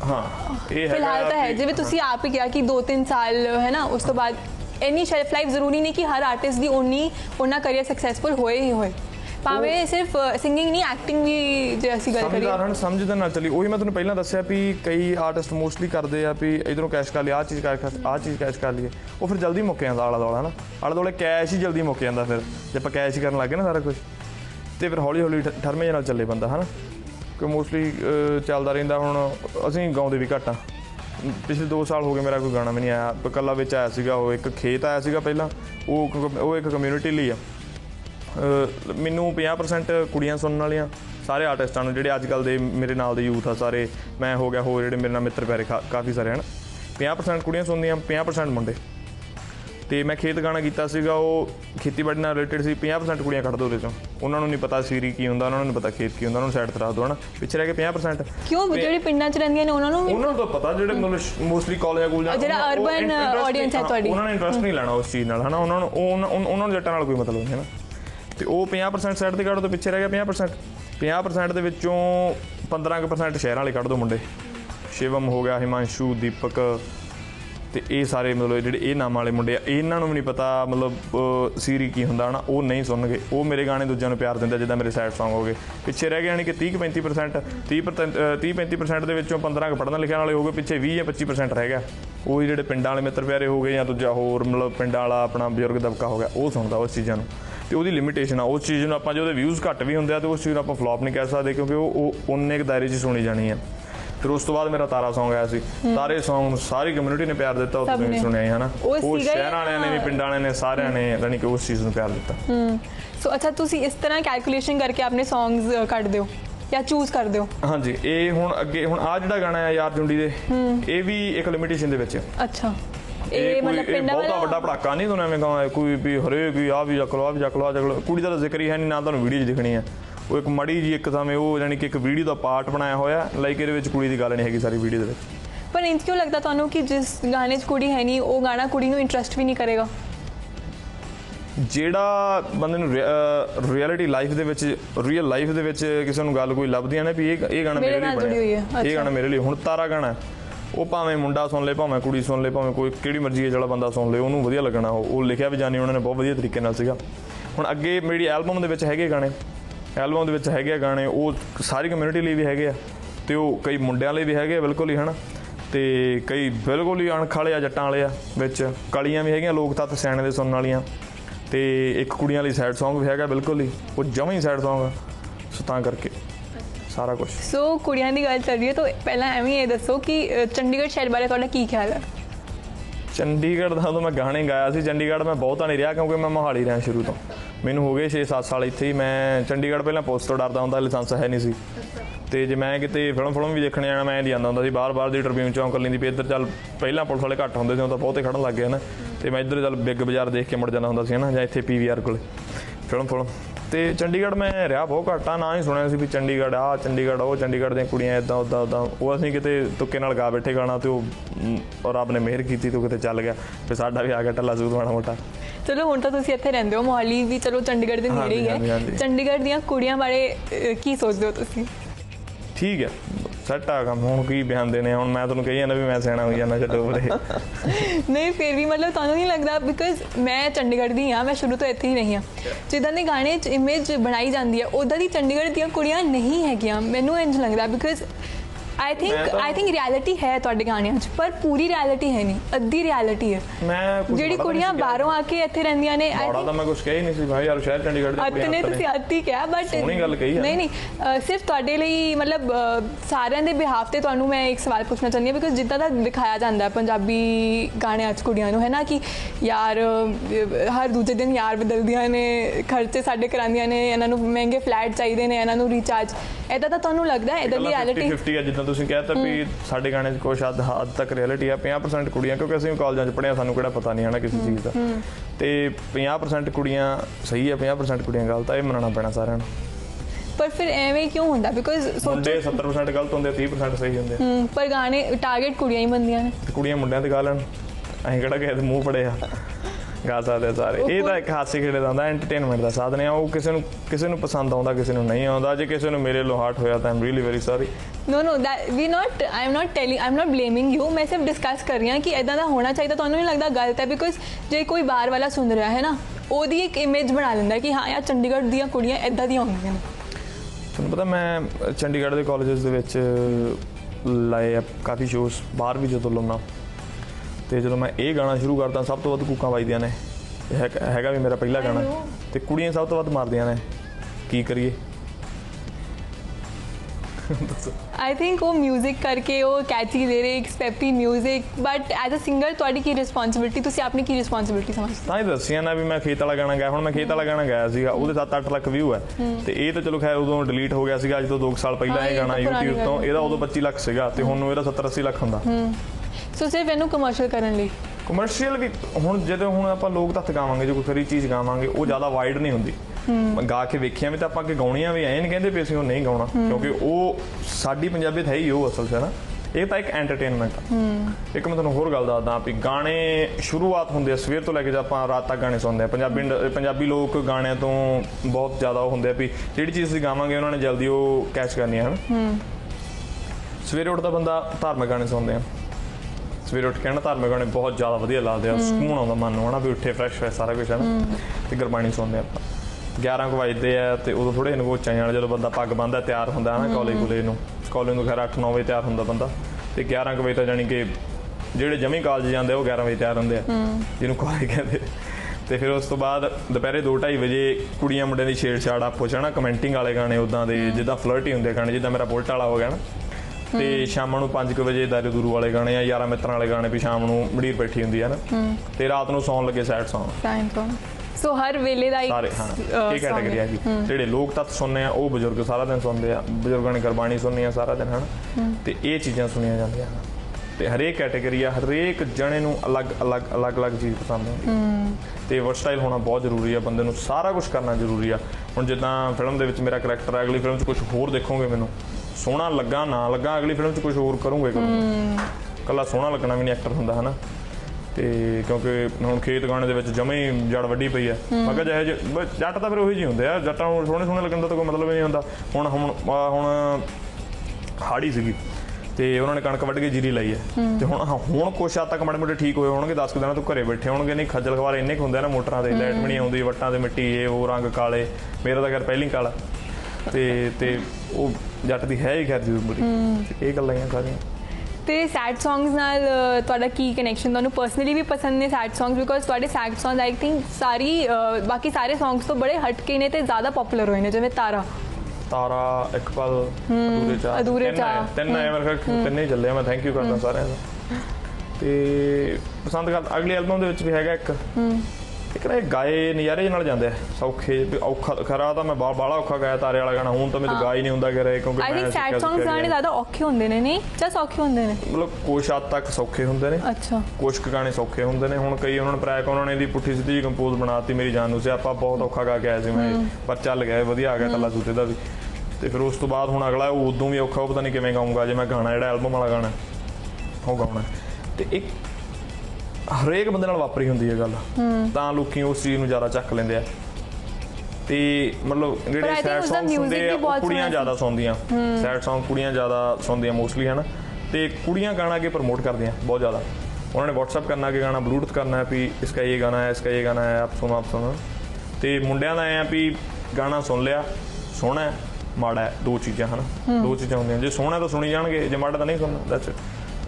ਹਾਂ ਇਹ ਹੈਗਾ ਫਿਲਹਾਲ ਤਾਂ ਹੈ ਜਿਵੇਂ ਤੁਸੀਂ ਆਪ ਹੀ ਕਿਹਾ ਕਿ 2-3 ਸਾਲ ਹੈ ਨਾ ਉਸ ਤੋਂ ਬਾਅਦ ਇੰਨੀ ਸ਼ੈਲਫ ਲਾਈਫ ਜ਼ਰੂਰੀ ਨਹੀਂ ਕਿ ਹਰ ਆਰਟਿਸਟ ਦੀ ਉਨੀ ਉਹਨਾਂ ਕਰੀਅਰ ਸਕਸੈਸਫੁਲ ਹੋਏ ਹੀ ਹੋਏ। ਭਾਵੇਂ ਸਿਰਫ ਸਿੰਗਿੰਗ ਨਹੀਂ ਐਕਟਿੰਗ ਵੀ ਜੇ ਅਸੀਂ ਗੱਲ ਕਰੀਏ। ਸਮਝਦਾਰ ਹਨ ਸਮਝਦੇ ਨਾਲ ਚੱਲੀ। ਉਹੀ ਮੈਂ ਤੁਹਾਨੂੰ ਪਹਿਲਾਂ ਦੱਸਿਆ ਵੀ ਕਈ ਆਰਟਿਸਟ ਮੋਸਟਲੀ ਕਰਦੇ ਆ ਵੀ ਇਧਰੋਂ ਕੈਸ਼ ਕਰ ਲਿਆ ਆ ਚੀਜ਼ ਕਰ ਆ ਚੀਜ਼ ਕੈਸ਼ ਕਰ ਲਈਏ। ਉਹ ਫਿਰ ਜਲਦੀ ਮੁੱਕ ਜਾਂਦਾ ਆਲਾ ਦੋਲਾ ਹਨਾ? ਆਲਾ ਦੋਲੇ ਕੈਸ਼ ਹੀ ਜਲਦੀ ਮੁੱਕ ਜਾਂਦਾ ਫਿਰ। ਜੇ ਆਪਾਂ ਕੈਸ਼ ਹੀ ਕਰਨ ਲੱਗੇ ਨਾ ਸਾਰਾ ਕੁਝ ਤੇ ਫਿਰ ਹੌਲੀ ਹੌਲੀ ਠਰਮੇ ਨਾਲ ਚੱਲੇ ਬੰਦਾ ਹਨਾ? ਕਿ ਮੋਸਟਲੀ ਚੱਲਦਾ ਰਹਿੰਦਾ ਹੁਣ ਅਸੀਂ ਗਾਉਂਦੇ ਵੀ ਘੱਟ ਪਿਛਲੇ 2 ਸਾਲ ਹੋ ਗਏ ਮੇਰਾ ਕੋਈ ਗਾਣਾ ਵੀ ਨਹੀਂ ਆਇਆ। ਇਕੱਲਾ ਵਿੱਚ ਆਇਆ ਸੀਗਾ, ਉਹ ਇੱਕ ਖੇਤ ਆਇਆ ਸੀਗਾ ਪਹਿਲਾਂ। ਉਹ ਉਹ ਇੱਕ ਕਮਿਊਨਿਟੀ ਲਈ ਆ। ਮੈਨੂੰ 50% ਕੁੜੀਆਂ ਸੁਣਨ ਵਾਲੀਆਂ ਸਾਰੇ ਆਰਟਿਸਟਾਂ ਨੂੰ, ਜਿਹੜੇ ਅੱਜ ਕੱਲ ਦੇ ਮੇਰੇ ਨਾਲ ਦੇ ਯੂਥ ਆ ਸਾਰੇ। ਮੈਂ ਹੋ ਗਿਆ ਹੋਰ ਜਿਹੜੇ ਮੇਰੇ ਨਾਲ ਮਿੱਤਰ ਪਿਆਰੇ ਕਾ- ਕਾਫੀ ਸਾਰੇ ਹਨ। 50% ਕੁੜੀਆਂ ਸੁਣਦੀਆਂ 50% ਮੁੰਡੇ। ਤੇ ਮੈਂ ਖੇਤ ਗਾਣਾ ਕੀਤਾ ਸੀਗਾ ਉਹ ਖੇਤੀਬਾੜੀ ਨਾਲ ਰਿਲੇਟਡ ਸੀ 50% ਕੁੜੀਆਂ ਕੱਢ ਦੋ ਉਹਦੇ ਚੋਂ। ਉਹਨਾਂ ਨੂੰ ਨਹੀਂ ਪਤਾ ਸੀਰੀ ਕੀ ਹੁੰਦਾ ਉਹਨਾਂ ਨੂੰ ਨਹੀਂ ਪਤਾ ਖੇਤ ਕੀ ਹੁੰਦਾ ਉਹਨਾਂ ਨੂੰ ਸਾਈਡ ਤੇ ਰੱਖ ਦੋ ਹਨਾ? ਪਿੱਛੇ ਰਹਿ ਕੇ 50% ਕਿਉਂ? ਜਿਹੜੀ ਪਿੰਡਾਂ 'ਚ ਰਹਿੰਦੀਆਂ ਨੇ ਉਹਨਾਂ ਨੂੰ ਉਹਨਾਂ ਨੂੰ ਤਾਂ ਪਤਾ ਜਿਹੜੇ ਮਤਲਬ ਮੋਸਟਲੀ ਕਾਲਜ ਕੋਲ ਜਿਹੜਾ ਨਹੀਂ- audience ਹੈ ਤੁਹਾਡੀ। ਉਹਨਾਂ ਨੇ ਇੰਟਰਸਟ ਨਹੀਂ ਲੈਣਾ ਉਸ ਚੀਜ਼ ਨਾਲ ਹਨਾ? ਉਹਨਾਂ ਨੂੰ ਉਹ- ਉਹਨਾਂ ਨੂੰ ਜੱਟਾਂ ਨਾਲ ਕੋਈ ਮਤਲਬ ਨਹੀਂ ਹੈ ਨਾ ਤੇ ਉਹ 50% ਸਾਈਡ ਤੇ ਕੱਢ ਦੋ ਪਿੱਛੇ ਰਹਿ ਗਿਆ 50% 50% ਦੇ ਵਿੱਚੋਂ 15% ਸ਼ਹਿਰਾਂ ਵਾਲੇ ਕੱਢ ਦੋ ਮੁੰਡੇ। ਸ਼ਿਵਮ ਹੋ ਗਿਆ ਹਿਮਾਂਸ਼ੂ ਦੀਪਕ ਤੇ ਇਹ ਸਾਰੇ ਮਤਲਬ ਜਿਹੜੇ ਇਹ ਨਾਮ ਵਾਲੇ ਮੁੰਡੇ ਆ, ਇਹਨਾਂ ਨੂੰ ਵੀ ਨਹੀਂ ਪਤਾ, ਮਤਲਬ ਸੀਰੀ ਕੀ ਹੁੰਦਾ, ਹਨਾ? ਉਹ ਨਹੀਂ ਸੁਣਨਗੇ। ਉਹ ਮੇਰੇ ਗਾਣੇ ਦੂਜਿਆਂ ਨੂੰ ਪਿਆਰ ਦਿੰਦਾ ਜਿੱਦਾਂ ਮੇਰੇ ਸੈਡ Song ਹੋ ਗਏ। ਪਿੱਛੇ ਰਹਿ ਗਏ ਯਾਨੀ ਕਿ 30 ਕੁ 35% 30 30 35% ਦੇ ਵਿੱਚੋਂ 15 ਕੁ ਪੜ੍ਹਨ ਲਿਖਣ ਵਾਲੇ ਹੋ ਗਏ, ਪਿੱਛੇ 20 ਜਾਂ 25% ਰਹਿ ਗਿਆ। ਉਹ ਜਿਹੜੇ ਪਿੰਡਾਂ ਵਾਲੇ ਮਿੱਤਰ ਪਿਆਰੇ ਹੋ ਗਏ ਜਾਂ ਦੂਜਾ ਹੋਰ ਮਤਲਬ ਪਿੰਡਾਂ ਵਾਲਾ ਆਪਣਾ ਬਜ਼ੁਰਗ ਦਬਕਾ ਹੋ ਗਿਆ, ਉਹ ਸੁਣਦਾ ਉਸ ਚੀਜ਼ਾਂ ਨੂੰ। ਤੇ ਉਹਦੀ ਲਿਮਿਟੇਸ਼ਨ ਆ, ਉਸ ਚੀਜ਼ ਨੂੰ ਆਪਾਂ ਜੇ ਉਹਦੇ ਵਿਊਜ਼ ਘੱਟ ਵੀ ਹੁੰਦੇ ਆ, ਤੇ ਉਸ ਚੀਜ਼ ਨੂੰ ਆਪਾਂ ਫਲॉप ਨਹੀਂ ਕਹਿ ਸਕਦੇ, ਕਿਉਂਕਿ ਉਹ ਉਹ ਉਨੇ ਕੁ ਦਾਇਰੇ 'ਚ ਸੁਣੀ ਜਾਣੀ ਆ। ਫਿਰ ਉਸ ਤੋਂ ਬਾਅਦ ਮੇਰਾ ਤਾਰਾ Song ਆਇਆ ਸੀ। ਤਾਰੇ Song ਸਾਰੀ ਕਮਿਊਨਿਟੀ ਨੇ ਪਿਆਰ ਦਿੱਤਾ ਉਹ ਤੁਸੀਂ। ਸੁਣਿਆ ਹੀ ਹਨਾ? ਉਹ ਹੀ, ਸ਼ਹਿਰਾਂ ਵਾਲਿਆਂ ਨੇ ਵੀ ਹਾਂ। ਪਿੰਡਾਂ ਵਾਲਿਆਂ ਨੇ ਸਾਰਿਆਂ ਨੇ ਯਾਨੀ ਕਿ ਉਸ ਚੀਜ਼ ਨੂੰ ਪਿਆਰ ਦਿੱਤਾ। ਹਮ, ਸੋ ਅੱਛਾ ਤੁਸੀਂ ਇਸ ਤਰ੍ਹਾਂ ਕੈਲਕੂਲੇਸ਼ਨ ਕਰਕੇ ਆਪਣੇ ਸੌਂਗਸ ਕੱਢਦੇ ਹੋ ਜਾਂ ਚੂਜ਼ ਕਰਦੇ ਹੋ ਹਾਂਜੀ ਇਹ ਹੁਣ ਅੱਗੇ ਹੁਣ ਆ ਜਿਹੜਾ ਗਾਣਾ ਹੈ ਯਾਰ ਜੁੰਡੀ ਦੇ ਇਹ ਵੀ ਇੱਕ ਲਿਮਿਟੇਸ਼ਨ ਦੇ ਵਿੱਚ ਹੈ ਅੱਛਾ। ਇਹ ਮਤਲਬ ਪਿੰਡਾਂ ਬਹੁਤਾ ਵਾਲਾ ਵੱਡਾ ਪੜਾਕਾ ਨਹੀਂ ਤੁਹਾਨੂੰ ਐਵੇਂ ਕਹਾਂ ਕੋਈ ਵੀ ਹਰੇ ਵੀ ਆ ਵੀ ਚੱਕ ਆ ਵੀ ਚੱਕ ਲਓ ਆ ਚੱਕ ਲਓ। ਕੁੜੀ ਦਾ ਜ਼ਿਕਰ ਹੀ ਹੈ ਨਹੀਂ ਨਾ ਤੁਹਾਨੂੰ ਵੀਡੀਓ 'ਚ ਦਿਖਣੀ ਹੈ ਉਹ ਇੱਕ ਮੜੀ ਜੀ ਇੱਕ ਸਮੇਂ ਉਹ ਯਾਨੀ ਕਿ ਇੱਕ ਵੀਡੀਓ ਦਾ ਪਾਰਟ ਬਣਾਇਆ ਹੋਇਆ ਲਾਈਕ ਇਹਦੇ ਵਿੱਚ ਕੁੜੀ ਦੀ ਗੱਲ ਨਹੀਂ ਹੈਗੀ ਸਾਰੀ ਵੀਡੀਓ ਦੇ ਵਿੱਚ। ਪਰ ਇੰਜ ਕਿਉਂ ਲੱਗਦਾ ਤੁਹਾਨੂੰ ਕਿ ਜਿਸ ਗਾਣੇ 'ਚ ਕੁੜੀ ਹੈ ਨਹੀਂ ਉਹ ਗਾਣਾ ਕੁੜੀ ਨੂੰ ਇੰਟਰਸਟ ਵੀ ਨਹੀਂ ਕਰੇਗਾ? ਜਿਹੜਾ ਬੰਦੇ ਨੂੰ ਰਿਐਲਿਟੀ ਲਾਈਫ ਦੇ ਵਿੱਚ ਰੀਅਲ ਲਾਈਫ ਦੇ ਵਿੱਚ ਕਿਸੇ ਨੂੰ ਗੱਲ ਕੋਈ ਲੱਭਦੀਆਂ ਨੇ ਵੀ ਇਹ ਇਹ ਗਾਣਾ ਮੇਰੇ ਲਈ ਬਣਿਆ। ਇਹ। ਗਾਣਾ ਮੇਰੇ ਲਈ ਹੁਣ ਤਾਰਾ ਗਾਣਾ। ਉਹ ਭਾਵੇਂ ਮੁੰਡਾ ਸੁਣ ਲੇ ਭਾਵੇਂ ਕੁੜੀ ਸੁਣ ਲੇ ਭਾਵੇਂ ਕੋਈ ਕਿਹੜੀ ਮਰਜ਼ੀ ਹੈ ਜਿਹੜਾ ਬੰਦਾ ਸੁਣ ਲੇ ਉਹਨੂੰ ਵਧੀਆ ਲੱਗਣਾ ਉਹ ਉਹ ਲਿਖਿਆ ਵੀ ਜਾਨੀ ਉਹਨਾਂ ਨੇ ਬਹੁਤ ਵਧੀਆ ਤਰੀਕੇ ਨਾਲ ਸੀਗਾ। ਹੁਣ ਅੱਗੇ ਮੇਰੀ ਐਲਬਮ ਦੇ ਵਿੱਚ ਹੈਗੇ ਗਾਣੇ। ਐਲਬਮ ਦੇ ਵਿੱਚ ਹੈਗੇ ਆ ਗਾਣੇ ਉਹ ਸਾਰੀ ਕਮਿਊਨਿਟੀ ਲਈ ਵੀ ਹੈਗੇ ਆ ਤੇ ਉਹ ਕਈ ਮੁੰਡਿਆਂ ਲਈ ਵੀ ਹੈਗੇ ਆ ਬਿਲਕੁਲ ਹੀ ਹਨਾ? ਤੇ ਕਈ ਬਿਲਕੁਲ ਹੀ ਅਣਖ ਵਾਲੇ ਆ ਜੱਟਾਂ ਵਾਲੇ ਆ ਵਿੱਚ ਕਲੀਆਂ ਵੀ ਹੈਗੀਆਂ ਲੋਕ ਤੱਤ ਸਿਆਣੇ ਦੇ ਸੁਣਨ ਵਾਲੀਆਂ। ਤੇ ਇੱਕ ਕੁੜੀਆਂ ਲਈ ਸੈਡ Song ਵੀ ਹੈਗਾ ਬਿਲਕੁਲ ਹੀ ਉਹ ਜਮਾਂ ਹੀ ਸੈਡ Song ਆ। ਸੋ ਤਾਂ ਕਰਕੇ ਸਾਰਾ ਕੁਝ ਸੋ ਕੁੜੀਆਂ ਦੀ ਗੱਲ ਚੱਲ ਰਹੀ ਹੈ ਤਾਂ ਪਹਿਲਾਂ ਐਵੇਂ ਇਹ ਦੱਸੋ ਕਿ ਚੰਡੀਗੜ੍ਹ ਸ਼ਹਿਰ ਬਾਰੇ ਤੁਹਾਡਾ ਕੀ ਖਿਆਲ ਹੈ ਚੰਡੀਗੜ੍ਹ ਦਾ ਉਦੋਂ ਮੈਂ ਗਾਣੇ ਗਾਇਆ ਸੀ ਚੰਡੀਗੜ੍ਹ ਮੈਂ ਬਹੁਤਾ ਨਹੀਂ ਰਿਹਾ ਕਿਉਂਕਿ ਮੈਂ ਮੋਹਾਲੀ ਰਿਹਾ ਸ਼ੁਰੂ ਤੋਂ। ਮੈਨੂੰ ਹੋ ਗਏ 6-7 ਸਾਲ ਇੱਥੇ ਹੀ। ਮੈਂ ਚੰਡੀਗੜ੍ਹ ਪਹਿਲਾਂ ਪੁਲਿਸ ਤੋਂ ਡਰਦਾ ਹੁੰਦਾ, ਲਾਇਸੈਂਸ ਹੈ ਨਹੀਂ ਸੀ। ਤੇ ਜੇ ਮੈਂ ਕਿਤੇ ਫਿਲਮ ਫਿਲਮ ਵੀ ਦੇਖਣ ਜਾਣਾ, ਮੈਂ ਨਹੀਂ ਜਾਂਦਾ ਹੁੰਦਾ ਸੀ। ਬਾਹਰ-ਬਾਹਰ ਦੀ ਟ੍ਰਿਬਿਊਨ ਚੌਂਕ ਕੱਲੀ ਦੀ ਵੀ ਇੱਧਰ ਚੱਲ ਪਹਿਲਾਂ ਪੁਲਿਸ ਵਾਲੇ ਘੱਟ ਹੁੰਦੇ ਸੀ, ਹੁਣ ਤਾਂ ਬਹੁਤੇ ਖੜਨ ਲੱਗ ਗਏ ਨਾ ਤੇ ਮੈਂ ਇੱਧਰ ਚੱਲ ਬਿੱਗ ਬਾਜ਼ਾਰ ਦੇਖ ਕੇ ਮੁੜ ਜਾਂਦਾ ਹੁੰਦਾ ਸੀ, ਹਨਾ, ਜਾਂ ਇੱਥੇ ਪੀਵੀਆਰ ਕੋਲੇ। ਫਿਲਮ ਫਿਲਮ ਤੇ ਚੰਡੀਗੜ੍ਹ ਮੈਂ ਰਿਹਾ ਬਹੁਤ ਘੱਟ ਆ ਨਾ ਹੀ ਸੁਣਿਆ ਸੀ ਵੀ ਚੰਡੀਗੜ੍ਹ ਆ ਚੰਡੀਗੜ੍ਹ ਉਹ ਚੰਡੀਗੜ੍ਹ ਦੀਆਂ ਕੁੜੀਆਂ ਇਦਾਂ ਉਦਾਂ ਉਦਾਂ ਉਹ ਅਸੀਂ ਕਿਤੇ ਤੁੱਕੇ ਨਾਲ ਗਾ ਬੈਠੇ ਗਾਣਾ ਤੇ ਉਹ ਰੱਬ ਨੇ ਮਿਹਰ ਕੀਤੀ ਤੇ ਕਿਤੇ ਚੱਲ ਗਿਆ। ਤੇ ਸਾਡਾ ਵੀ ਆ ਗਿਆ ਟੱਲਾ ਸੂਤ ਮਾੜਾ ਮੋਟਾ। ਚਲੋ ਹੁਣ ਤਾਂ ਤੁਸੀਂ ਇੱਥੇ ਰਹਿੰਦੇ ਹੋ ਮੋਹਾਲੀ ਵੀ ਚਲੋ ਚੰਡੀਗੜ੍ਹ ਦੇ ਨੇੜੇ ਹੀ ਹੈ। ਚੰਡੀਗੜ੍ਹ ਦੀਆਂ ਕੁੜੀਆਂ ਬਾਰੇ ਕੀ ਸੋਚਦੇ ਹੋ ਤੁਸੀਂ? ਠੀਕ ਹੈ। ਸੈੱਟ ਕੰਮ, ਹੁਣ ਕੀ ਬਿਆਨ ਦੇਣੇ ਹੁਣ ਮੈਂ ਤੁਹਾਨੂੰ ਕਹੀ ਜਾਂਦਾ ਵੀ ਮੈਂ ਸਿਆਣਾ ਹੋਈ ਜਾਂਦਾ, ਛੱਡੋ ਬਰੇ ਨਹੀਂ, ਫਿਰ ਵੀ ਮਤਲਬ ਤੁਹਾਨੂੰ ਨਹੀਂ ਲੱਗਦਾ ਬਿਕਾਜ਼ ਮੈਂ ਚੰਡੀਗੜ੍ਹ ਦੀ ਹਾਂ, ਮੈਂ ਸ਼ੁਰੂ ਤੋਂ ਇੱਥੇ ਹੀ ਰਹੀ ਹਾਂ। ਜਿੱਦਾਂ ਦੇ ਗਾਣੇ 'ਚ ਇਮੇਜ ਬਣਾਈ ਜਾਂਦੀ ਹੈ ਉਦਾਂ ਦੀ ਚੰਡੀਗੜ੍ਹ ਦੀਆਂ ਕੁੜੀਆਂ ਨਹੀਂ ਹੈਗੀਆਂ। ਮੈਨੂੰ ਇੰਜ ਲੱਗਦਾ because I think I think reality ਹੈ ਤੁਹਾਡੇ ਗਾਣਿਆਂ 'ਚ ਪਰ ਪੂਰੀ ਰਿਐਲਿਟੀ ਹੈ ਨਹੀਂ ਅੱਧੀ ਰਿਐਲਿਟੀ ਹੈ ਮੈਂ ਜਿਹੜੀ ਕੁੜੀਆਂ ਬਾਹਰੋਂ ਆ ਕੇ ਇੱਥੇ ਰਹਿੰਦੀਆਂ ਨੇ। ਮਾੜਾ ਤਾਂ ਮੈਂ ਕੁਝ ਕਹਿ ਹੀ ਨਹੀਂ ਸੀ ਭਾਈ ਯਾਰ ਸ਼ਹਿਰ ਚੰਡੀਗੜ੍ਹ ਦੇ ਅੱਤ ਨੇ ਤੁਸੀਂ ਅੱਤ ਹੀ ਕਿਹਾ ਬਟ ਸੋਹਣੀ ਗੱਲ ਕਹੀ ਆ। ਨਹੀਂ ਨਹੀਂ ਸਿਰਫ ਤੁਹਾਡੇ ਲਈ ਮਤਲਬ ਸਾਰਿਆਂ ਦੇ ਬਿਹਾਫ ਤੇ ਤੁਹਾਨੂੰ ਮੈਂ ਇੱਕ ਸਵਾਲ ਪੁੱਛਣਾ ਚਾਹੁੰਦੀ ਹਾਂ ਬਿਕਾਜ਼ ਜਿੱਦਾਂ ਦਾ ਦਿਖਾਇਆ ਜਾਂਦਾ ਹੈ ਪੰਜਾਬੀ ਗਾਣਿਆਂ 'ਚ ਕੁੜੀਆਂ ਨੂੰ ਹੈ ਨਾ ਕਿ ਯਾਰ ਹਰ ਦੂਜੇ ਦਿਨ ਯਾਰ ਬਦਲਦੀਆਂ ਨੇ ਖਰਚੇ ਸਾਡੇ ਕਰਾਉਂਦੀਆਂ ਨੇ ਇਹਨਾਂ ਨੂੰ ਮਹਿੰਗੇ ਫਲੈਟ ਚਾਹੀਦੇ ਨੇ ਇਹਨਾਂ ਨੂੰ ਰੀਚਾਰਜ ਇਦਾਂ ਤਾਂ ਤੁਹਾਨੂੰ ਲੱਗਦਾ ਹੈ ਇਦਾਂ ਦੀ ਰਿਐਲਿਟੀ 50 ਜਿੱਦਾਂ ਤੁਸੀਂ ਕਹਿਤਾ ਵੀ ਸਾਡੇ ਗਾਣੇ 'ਚ ਕੁਛ ਹੱਦ ਹੱਦ ਤੱਕ ਰਿਐਲਿਟੀ ਆ 50% ਕੁੜੀਆਂ ਕਿਉਂਕਿ ਅਸੀਂ ਕਾਲਜਾਂ 'ਚ ਪੜ੍ਹੇ ਆ ਸਾਨੂੰ ਕਿਹੜਾ ਪਤਾ ਨਹੀਂ ਹਨਾ ਕਿਸੇ ਚੀਜ਼ ਦਾ। ਤੇ 50% ਕੁੜੀਆਂ ਸਹੀ ਆ 50% ਕੁੜੀਆਂ ਗਲਤ ਆ ਇਹ ਮੰਨਣਾ ਪੈਣਾ ਸਾਰਿਆਂ ਨੂੰ। ਪਰ ਫਿਰ ਐਵੇਂ ਕਿਉਂ ਹੁੰਦਾ? ਬਿਕਾਜ਼ ਮੁੰਡੇ ਸੋਚੋ 70% ਗਲਤ ਹੁੰਦੇ 30% ਸਹੀ ਹੁੰਦੇ। ਹਮ, ਪਰ ਗਾਣੇ ਟਾਰਗੇਟ ਕੁੜੀਆਂ ਹੀ ਬੰਦੀਆਂ ਨੇ। ਕੁੜੀਆਂ ਮੁੰਡਿਆਂ ਤੇ ਗਾ ਲੈਣ। ਅਸੀਂ ਕਿਹੜਾ ਕਿਸੇ ਦੇ ਮੂੰਹ ਪੜਿਆ ਗਾ ਸਕਦੇ ਸਾਰੇ। ਇਹ ਤਾਂ ਇੱਕ ਹਾਸੇ ਖੇੜੇ ਦਾ ਹੁੰਦਾ ਐਂਟਰਟੇਨਮੈਂਟ ਦਾ ਸਾਧਨ ਆ ਉਹ ਕਿਸੇ ਨੂੰ ਕਿਸੇ ਨੂੰ ਪਸੰਦ ਆਉਂਦਾ ਕਿਸੇ ਨੂੰ ਨਹੀਂ ਆਉਂਦਾ। ਜੇ ਕਿਸੇ ਨੂੰ ਮੇਰੇ ਲੋ ਹਾਰਟ ਹੋਇਆ ਤਾਂ I'm really very sorry no no that we not I am not telling I am not blaming you ਮੈਂ ਸਿਰਫ ਡਿਸਕਸ ਕਰ ਰਹੀ ਹਾਂ ਕਿ ਇਦਾਂ ਦਾ ਹੋਣਾ ਚਾਹੀਦਾ। ਤੁਹਾਨੂੰ ਨਹੀਂ ਲੱਗਦਾ ਗਲਤ ਹੈ? ਬਿਕੋਜ਼ ਜੇ ਕੋਈ ਬਾਹਰ ਵਾਲਾ ਸੁਣ ਰਿਹਾ ਹੈ ਨਾ ਉਹਦੀ ਇੱਕ ਇਮੇਜ ਬਣਾ ਲੈਂਦਾ ਹੈ ਕਿ ਹਾਂ ਯਾਰ ਚੰਡੀਗੜ੍ਹ ਦੀਆਂ ਕੁੜੀਆਂ ਇਦਾਂ ਦੀਆਂ ਹੁੰਦੀਆਂ ਨੇ। ਤੁਹਾਨੂੰ ਪਤਾ ਮੈਂ ਚੰਡੀਗੜ੍ਹ ਦੇ ਕਾਲਜਸ ਦੇ ਵਿੱਚ ਲਾਏ ਕਾਫੀ ਸ਼ੋਜ਼ ਬਾਹਰ ਵੀ ਜਦੋਂ ਲਾਉਣਾ ਤੇ ਜਦੋਂ ਮੈਂ ਇਹ ਗਾਣਾ ਸ਼ੁਰੂ ਕਰਦਾ ਸਭ ਤੋਂ ਵੱਧ ਕੂਕਾਂ ਵੱਜਦੀਆਂ ਨੇ ਇਹ ਹੈਗਾ- ਹੈਗਾ ਵੀ ਮੇਰਾ ਪਹਿਲਾ ਗਾਣਾ know. ਤੇ ਕੁੜੀਆਂ ਸਭ ਤੋਂ ਵੱਧ ਮਾਰਦੀਆਂ ਨੇ ਕੀ ਕਰੀਏ ਆਈ ਥਿੰਕ ਉਹ 뮤직 ਕਰਕੇ ਉਹ catchy lyrics peppy 뮤직 but as a singer ਤੁਹਾਡੀ ਕੀ ਰਿਸਪੌਂਸਿਬਿਲਟੀ ਤੁਸੀਂ ਆਪਣੀ ਕੀ ਰਿਸਪੌਂਸਿਬਿਲਟੀ ਸਮਝਦੇ ਤਾਂ ਹੀ ਦੱਸਿਆ ਨਾ ਵੀ ਮੈਂ ਖੇਤ ਵਾਲਾ ਗਾਣਾ ਗਾਇਆ ਹੁਣ ਮੈਂ ਖੇਤ ਵਾਲਾ ਗਾਣਾ ਗਾਇਆ ਸੀਗਾ ਉਹਦੇ 7-8 ਲੱਖ ਵਿਊ ਹੈ ਤੇ ਇਹ ਤਾਂ ਚਲੋ ਖੈਰ ਉਦੋਂ ਡਿਲੀਟ ਹੋ ਗਿਆ ਸੀਗਾ ਅੱਜ ਤੋਂ 2 ਸਾਲ ਪਹਿਲਾਂ ਹਾਂ, ਇਹ ਇਹ ਗਾਣਾ ਤਾਂ ਪੁਰਾਣੀ YouTube ਤੋਂ ਗੱਲ ਹੈ। ਇਹਦਾ ਉਦੋਂ 25 ਲੱਖ ਸੀਗਾ ਤੇ ਹੁਣ ਇਹਦਾ 70-80 ਲੱਖ ਹੁੰਦਾ ਸੋ ਸਿਰਫ ਇਹਨੂੰ ਕਮਰਸ਼ੀਅਲ ਕਰਨ ਲਈ? ਕਮਰਸ਼ੀਅਲ ਵੀ ਹੁਣ ਜਦੋਂ ਹੁਣ ਆਪਾਂ ਲੋਕ ਤੱਤ ਗਾਵਾਂਗੇ ਜੇ ਕੋਈ ਖਰੀ ਚੀਜ਼ ਗਾਵਾਂਗੇ ਉਹ ਜ਼ਿਆਦਾ ਵਾਈਡ ਨਹੀਂ ਹੁੰਦੀ। ਗਾ ਕੇ ਵੇਖਿਆ ਵੀ ਤਾਂ ਆਪਾਂ ਅੱਗੇ ਗਾਉਣੀਆਂ ਵੀ ਐਂ ਨਹੀਂ ਕਹਿੰਦੇ ਵੀ ਅਸੀਂ ਉਹ ਨਹੀਂ ਗਾਉਣਾ ਕਿਉਂਕਿ ਉਹ ਸਾਡੀ ਪੰਜਾਬੀਅਤ ਹੈ ਹੀ ਉਹ ਅਸਲ 'ਚ ਹੈ ਨਾ? ਇਹ ਤਾਂ ਇੱਕ ਐਂਟਰਟੇਨਮੈਂਟ ਆ। ਇੱਕ ਮੈਂ ਤੁਹਾਨੂੰ ਹੋਰ ਗੱਲ ਦੱਸਦਾ ਵੀ ਗਾਣੇ ਸ਼ੁਰੂਆਤ ਹੁੰਦੇ ਆ ਸਵੇਰ ਤੋਂ ਲੈ ਕੇ ਜਦ ਆਪਾਂ ਰਾਤ ਤੱਕ ਗਾਣੇ ਸੁਣਦੇ ਆ। ਪੰਜਾਬੀ ਪੰਜਾਬੀ ਲੋਕ ਗਾਣਿਆਂ ਤੋਂ ਬਹੁਤ ਜ਼ਿਆਦਾ ਉਹ ਹੁੰਦੇ ਆ ਵੀ ਜਿਹੜੀ ਚੀਜ਼ ਅਸੀਂ ਗਾਵਾਂਗੇ ਉਹਨਾਂ ਨੇ ਜਲਦੀ ਉਹ ਕੈਚ ਕਰਨੀ ਹੈ ਹਨ ਸਵੇਰੇ ਉੱਠਦਾ ਬੰਦਾ ਧਾਰਮਿਕ ਗਾਣੇ ਸੁਣਦੇ ਆ। ਸਵੇਰੇ ਉੱਠ ਕੇ ਨਾ ਧਾਰਮਿਕ ਗਾਣੇ ਬਹੁਤ ਜ਼ਿਆਦਾ ਵਧੀਆ ਲੱਗਦੇ ਆ। ਸਕੂਨ ਆਉਂਦਾ ਮਨ ਨੂੰ ਹਨਾ ਵੀ ਉੱਠੇ ਫਰੈਸ਼ ਫਰੈਸ਼ ਸਾਰਾ ਕੁਝ ਹੈ। ਨਾ ਤੇ ਗੁਰਬਾਣੀ ਸੁਣਦੇ ਆਪਾਂ। 11 ਕੁ ਵਜੇ ਆ ਤੇ ਉਦੋਂ ਥੋੜੇ ਨਗੋਚਾਂ ਜਾਣ ਜਦੋਂ ਬੰਦਾ ਪੱਗ ਬੰਨਦਾ ਤਿਆਰ ਹੁੰਦਾ ਹੈ। ਨਾ ਕਾਲਜ ਕੁਲੇ ਨੂੰ। ਕਾਲਜ ਨੂੰ ਖੈਰ 8-9 ਵਜੇ ਤਿਆਰ ਹੁੰਦਾ ਬੰਦਾ। ਤੇ 11 ਕੁ ਵਜੇ ਤਾਂ ਜਾਣੀ ਕਿ ਜਿਹੜੇ ਜਮੀ ਕਾਲਜ ਜਾਂਦੇ ਉਹ 11 ਵਜੇ ਤਿਆਰ ਹੁੰਦੇ ਆ। ਜਿਹਨੂੰ ਕਾਲਜ ਕਹਿੰਦੇ। ਤੇ ਫਿਰ ਉਸ ਤੋਂ ਬਾਅਦ ਦੁਪਹਿਰੇ 2:30 ਵਜੇ ਕੁੜੀਆਂ ਮੁੰਡਿਆਂ ਦੀ ਛੇੜਛਾੜ ਆਪੋ ਚ ਹਨਾ ਕਮੈਂਟਿੰਗ ਵਾਲੇ ਗਾਣੇ ਉਦਾਂ ਦੇ ਜਿੱਦਾਂ ਫਲਰਟੀ ਹੁੰਦੇ ਗਾਣੇ ਜਿੱਦਾਂ ਮੇਰਾ ਬੁਲਟ ਵਾਲਾ ਹੋ ਗਿਆ ਨਾ। ਤੇ ਸ਼ਾਮਾਂ ਨੂੰ 5 ਵਜੇ ਦਾਰੂ ਦੂਰੂ ਵਾਲੇ ਗਾਣੇ ਆ ਯਾਰਾਂ ਮਿੱਤਰਾਂ ਵਾਲੇ ਗਾਣੇ ਵੀ ਸ਼ਾਮ ਨੂੰ ਮੜੀਰ ਬੈਠੀ ਹੁੰਦੀ ਹੈ ਨਾ। ਤੇ ਰਾਤ ਨੂੰ ਸੌਣ ਲੱਗੇ ਸੈਡ ਸੌਂਗ ਟਾਈਮ ਤੋਂ ਸੋ ਹਰ ਵੇਲੇ ਦਾ ਇੱਕ ਸਾਰੇ ਹਾਂ ਇਹ ਕੈਟਾਗਰੀ। ਆ ਗਈ ਜਿਹੜੇ ਲੋਕ ਤੱਤ ਸੁਣਨੇ ਆ ਉਹ ਬਜ਼ੁਰਗ ਸਾਰਾ ਦਿਨ ਸੁਣਦੇ ਆ। ਬਜ਼ੁਰਗਾਂ ਨੇ ਗੁਰਬਾਣੀ ਸੁਣਨੀ ਆ ਸਾਰਾ ਦਿਨ ਹਨ? ਤੇ ਇਹ ਚੀਜ਼ਾਂ ਸੁਣੀਆਂ ਜਾਂਦੀਆਂ ਹਨ। ਤੇ ਹਰੇਕ ਕੈਟਾਗਰੀ ਆ ਹਰੇਕ ਜਣੇ ਨੂੰ ਅਲੱਗ ਅਲੱਗ ਅਲੱਗ ਅਲੱਗ ਚੀਜ਼ ਪਸੰਦ ਹੁੰਦੀ ਤੇ ਵਰਸਟਾਈਲ ਹੋਣਾ ਬਹੁਤ ਜ਼ਰੂਰੀ ਆ ਬੰਦੇ ਨੂੰ ਸਾਰਾ ਕੁਝ ਕਰਨਾ ਜ਼ਰੂਰੀ ਆ। ਹੁਣ ਜਿੱਦਾਂ ਫਿਲਮ ਦੇ ਵਿੱਚ ਮੇਰਾ ਕਰੈਕਟਰ ਆ ਅਗਲੀ ਫਿਲਮ 'ਚ ਕੁਝ ਹੋਰ ਦੇਖੋਗੇ ਮੈਨੂੰ। ਸੋਹਣਾ ਲੱਗਾ ਨਾ ਲੱਗਾ ਅਗਲੀ ਫਿਲਮ 'ਚ ਕੁਝ ਹੋਰ ਕਰੂੰਗੇ ਕਰੂੰਗਾ ਕੱਲਾ ਸੋਹਣਾ ਲੱਗਣਾ ਵੀ ਨਹੀਂ ਐਕਟਰ ਹੁੰਦਾ ਹਨਾ। ਤੇ ਕਿਉਂਕਿ ਹੁਣ ਖੇਤ ਗਾਣੇ ਦੇ ਵਿੱਚ ਜਮੇ ਹੀ ਜੜ ਵੱਡੀ ਪਈ ਆ। ਮੈਂ ਕਿਹਾ ਜਿਹੇ ਜੱਟ ਤਾਂ ਫਿਰ ਉਹੀ ਜਿਹੇ ਹੁੰਦੇ ਆ ਜੱਟਾਂ ਨੂੰ ਸੋਹਣੇ ਸੋਹਣੇ ਲੱਗਣ ਦਾ ਤਾਂ ਕੋਈ ਮਤਲਬ ਨਹੀਂ ਹੁੰਦਾ। ਹੁਣ ਹੁਣ ਹੁਣ ਹਾੜੀ ਸੀਗੀ ਤੇ ਉਹਨਾਂ ਨੇ ਕਣਕ ਵੱਢ ਕੇ ਜੀਰੀ ਲਾਈ ਹੈ। ਤੇ ਹੁਣ ਹੁਣ ਕੁਛ ਹੱਦ ਤੱਕ ਮਾੜੇ ਮੋਟੇ ਠੀਕ ਹੋਏ ਹੋਣਗੇ 10 ਕੁ ਦਿਨਾਂ ਤੋਂ ਘਰੇ ਬੈਠੇ ਹੋਣਗੇ ਨਹੀਂ ਖੱਜਲ ਖਵਾਰ ਇੰਨੇ ਕੁ ਹੁੰਦੇ ਆ ਨਾ ਮੋਟਰਾਂ ਦੇ ਲਾਈਟ ਵੀ ਨਹੀਂ ਆਉਂਦੀ ਵੱਟਾਂ ਤੇ ਮਿੱਟੀ ਇਹ ਉਹ ਰੰਗ ਕਾਲੇ ਮੇਰਾ ਤਾਂ ਖੈਰ ਪਹਿਲੀ ਕਾਲਾ। ਤੇ ਤੇ ਉਹ ਜੱਟ ਦੀ ਹੈ ਹੀ ਖੈਰ ਜ਼ਰੂਰੀ ਤੇ ਇਹ ਗੱਲਾਂ ਆ ਸਾਰੀਆਂ। ਤੇ ਸੈਡ ਸੌਂਗਸ ਨਾਲ ਤੁਹਾਡਾ ਕੀ ਕਨੈਕਸ਼ਨ ਤੁਹਾਨੂੰ ਪਰਸਨਲੀ ਵੀ ਪਸੰਦ ਨੇ ਸੈਡ ਸੌਂਗਸ ਬਿਕੋਜ਼ ਤੁਹਾਡੇ ਸੈਡ ਸੌਂਗਸ ਆਈ ਥਿੰਕ ਸਾਰੀ ਬਾਕੀ ਸਾਰੇ ਸੌਂਗਸ ਤੋਂ ਬੜੇ ਹਟਕੇ ਨੇ ਤੇ ਜ਼ਿਆਦਾ ਪਪੂਲਰ ਹੋਏ ਨੇ ਜਿਵੇਂ ਤਾਰਾ। ਤਾਰਾ ਇੱਕ ਪਲ ਅਧੂਰੇ ਚਾਹ ਅਧੂਰੇ ਚਾਅ। ਤਿੰਨ ਆਏ ਮੇਰੇ ਖਿਆਲ ਤਿੰਨੇ ਹੀ ਚੱਲੇ ਮੈਂ ਥੈਂਕ ਯੂ ਕਰਦਾ ਸਾਰਿਆਂ ਦਾ। ਤੇ ਪਸੰਦ ਕਰ ਅਗਲੀ ਐਲਬਮ ਦੇ ਵਿੱਚ ਵੀ ਹੈਗਾ ਇੱਕ। ਇੱਕ ਨਾ ਇਹ ਗਾਏ ਨਜ਼ਾਰੇ ਨਾਲ ਜਾਂਦੇ ਸੌਖੇ ਔਖਾ ਖਰਾ ਤਾਂ ਮੈਂ ਬਾ- ਬਾਹਲਾ ਔਖਾ ਗਾਇਆ ਤਾਰੇ ਵਾਲਾ ਗਾਣਾ ਹੁਣ ਤਾਂ ਮੈਨੂੰ ਗਾ ਹੀ ਨਹੀਂ ਹੁੰਦਾ ਕਰੇ ਕਿਉਂਕਿ ਆਈ ਥਿੰਕ ਸੈਡ ਸੌਂਗਸ ਗਾਣੇ। ਜ਼ਿਆਦਾ ਔਖੇ ਹੁੰਦੇ ਨੇ ਨਹੀਂ? ਜਾਂ ਸੌਖੇ ਹੁੰਦੇ ਨੇ? ਮਤਲਬ ਕੁਛ ਹੱਦ ਤੱਕ ਸੌਖੇ ਹੁੰਦੇ ਨੇ। ਅੱਛਾ। ਕੁਛ ਕੁ ਗਾਣੇ ਸੌਖੇ ਹੁੰਦੇ ਨੇ। ਹੁਣ ਕਈ ਉਹਨਾਂ ਨੇ ਪ੍ਰੈਕ ਉਹਨਾਂ ਨੇ ਇਹਦੀ ਪੁੱਠੀ ਸਿੱਧੀ ਕੰਪੋਜ਼ ਬਣਾਤੀ ਮੇਰੀ ਜਾਨ ਨੂੰ ਸਿਆਪਾ ਬਹੁਤ ਔਖਾ ਗਾ ਕੇ ਆਇਆ ਸੀ ਮੈਂ। ਪਰ ਚੱਲ ਗਿਆ ਵਧੀਆ ਆ ਗਿਆ ਕੱਲਾ ਸੂਤੇ ਦਾ ਵੀ। ਤੇ ਫਿਰ ਉਸ ਤੋਂ ਬਾਅਦ ਹੁਣ ਅਗਲਾ ਉਹ ਉਦੋਂ ਵੀ ਔਖਾ ਉਹ ਪਤਾ ਨਹੀਂ ਕਿਵੇਂ ਗਾਉਂਗਾ ਜੇ ਮੈਂ ਗਾਣਾ ਜਿਹੜਾ ਐਲਬਮ ਵਾਲਾ ਗਾਣਾ ਉਹ ਗਾਉਣਾ। ਤੇ ਇੱਕ ਹਰੇਕ ਬੰਦੇ ਨਾਲ ਵਾਪਰੀ ਹੁੰਦੀ ਹੈ ਗੱਲ। ਤਾਂ ਲੋਕੀ ਉਸ ਚੀਜ਼ ਨੂੰ ਜ਼ਿਆਦਾ ਚੱਕ ਲੈਂਦੇ ਆ। ਤੇ ਮਤਲਬ ਜਿਹੜੇ ਸੈਡ music ਹੁੰਦੇ ਆ ਕੁੜੀਆਂ ਜ਼ਿਆਦਾ ਸੁਣਦੀਆਂ। ਸੈਡ ਸੌਂਗ ਕੁੜੀਆਂ ਜ਼ਿਆਦਾ ਸੁਣਦੀਆਂ ਮੋਸਟਲੀ ਹਨ। ਤੇ ਕੁੜੀਆਂ ਗਾਣਾ ਅੱਗੇ ਪ੍ਰਮੋਟ ਕਰਦੀਆਂ ਬਹੁਤ ਜ਼ਿਆਦਾ। ਉਹਨਾਂ ਨੇ WhatsApp ਕਰਨਾ ਕਿ ਗਾਣਾ ਬਲੂਟੁੱਥ ਕਰਨਾ ਹੈ ਵੀ ਇਸਕਾ ਇਹ ਗਾਣਾ ਹੈ ਇਸਕਾ ਇਹ ਗਾਣਾ ਹੈ ਆਪ ਸੁਣੋ ਆਪ ਸੁਣੋ। ਤੇ ਮੁੰਡਿਆਂ ਦਾ ਐ ਆ ਵੀ ਗਾਣਾ ਸੁਣ ਲਿਆ ਸੋਹਣਾ ਮਾੜਾ ਦੋ ਚੀਜ਼ਾਂ ਹਨ। ਦੋ ਚੀਜ਼ਾਂ ਹੁੰਦੀਆਂ। ਜੇ ਸੋਹਣਾ ਤਾਂ ਸੁਣੀ ਜਾਣਗੇ ਜੇ ਮਾੜਾ ਤਾਂ ਨਹੀਂ ਸੁਣਨਾ ਦੈਟਸ ਇਟ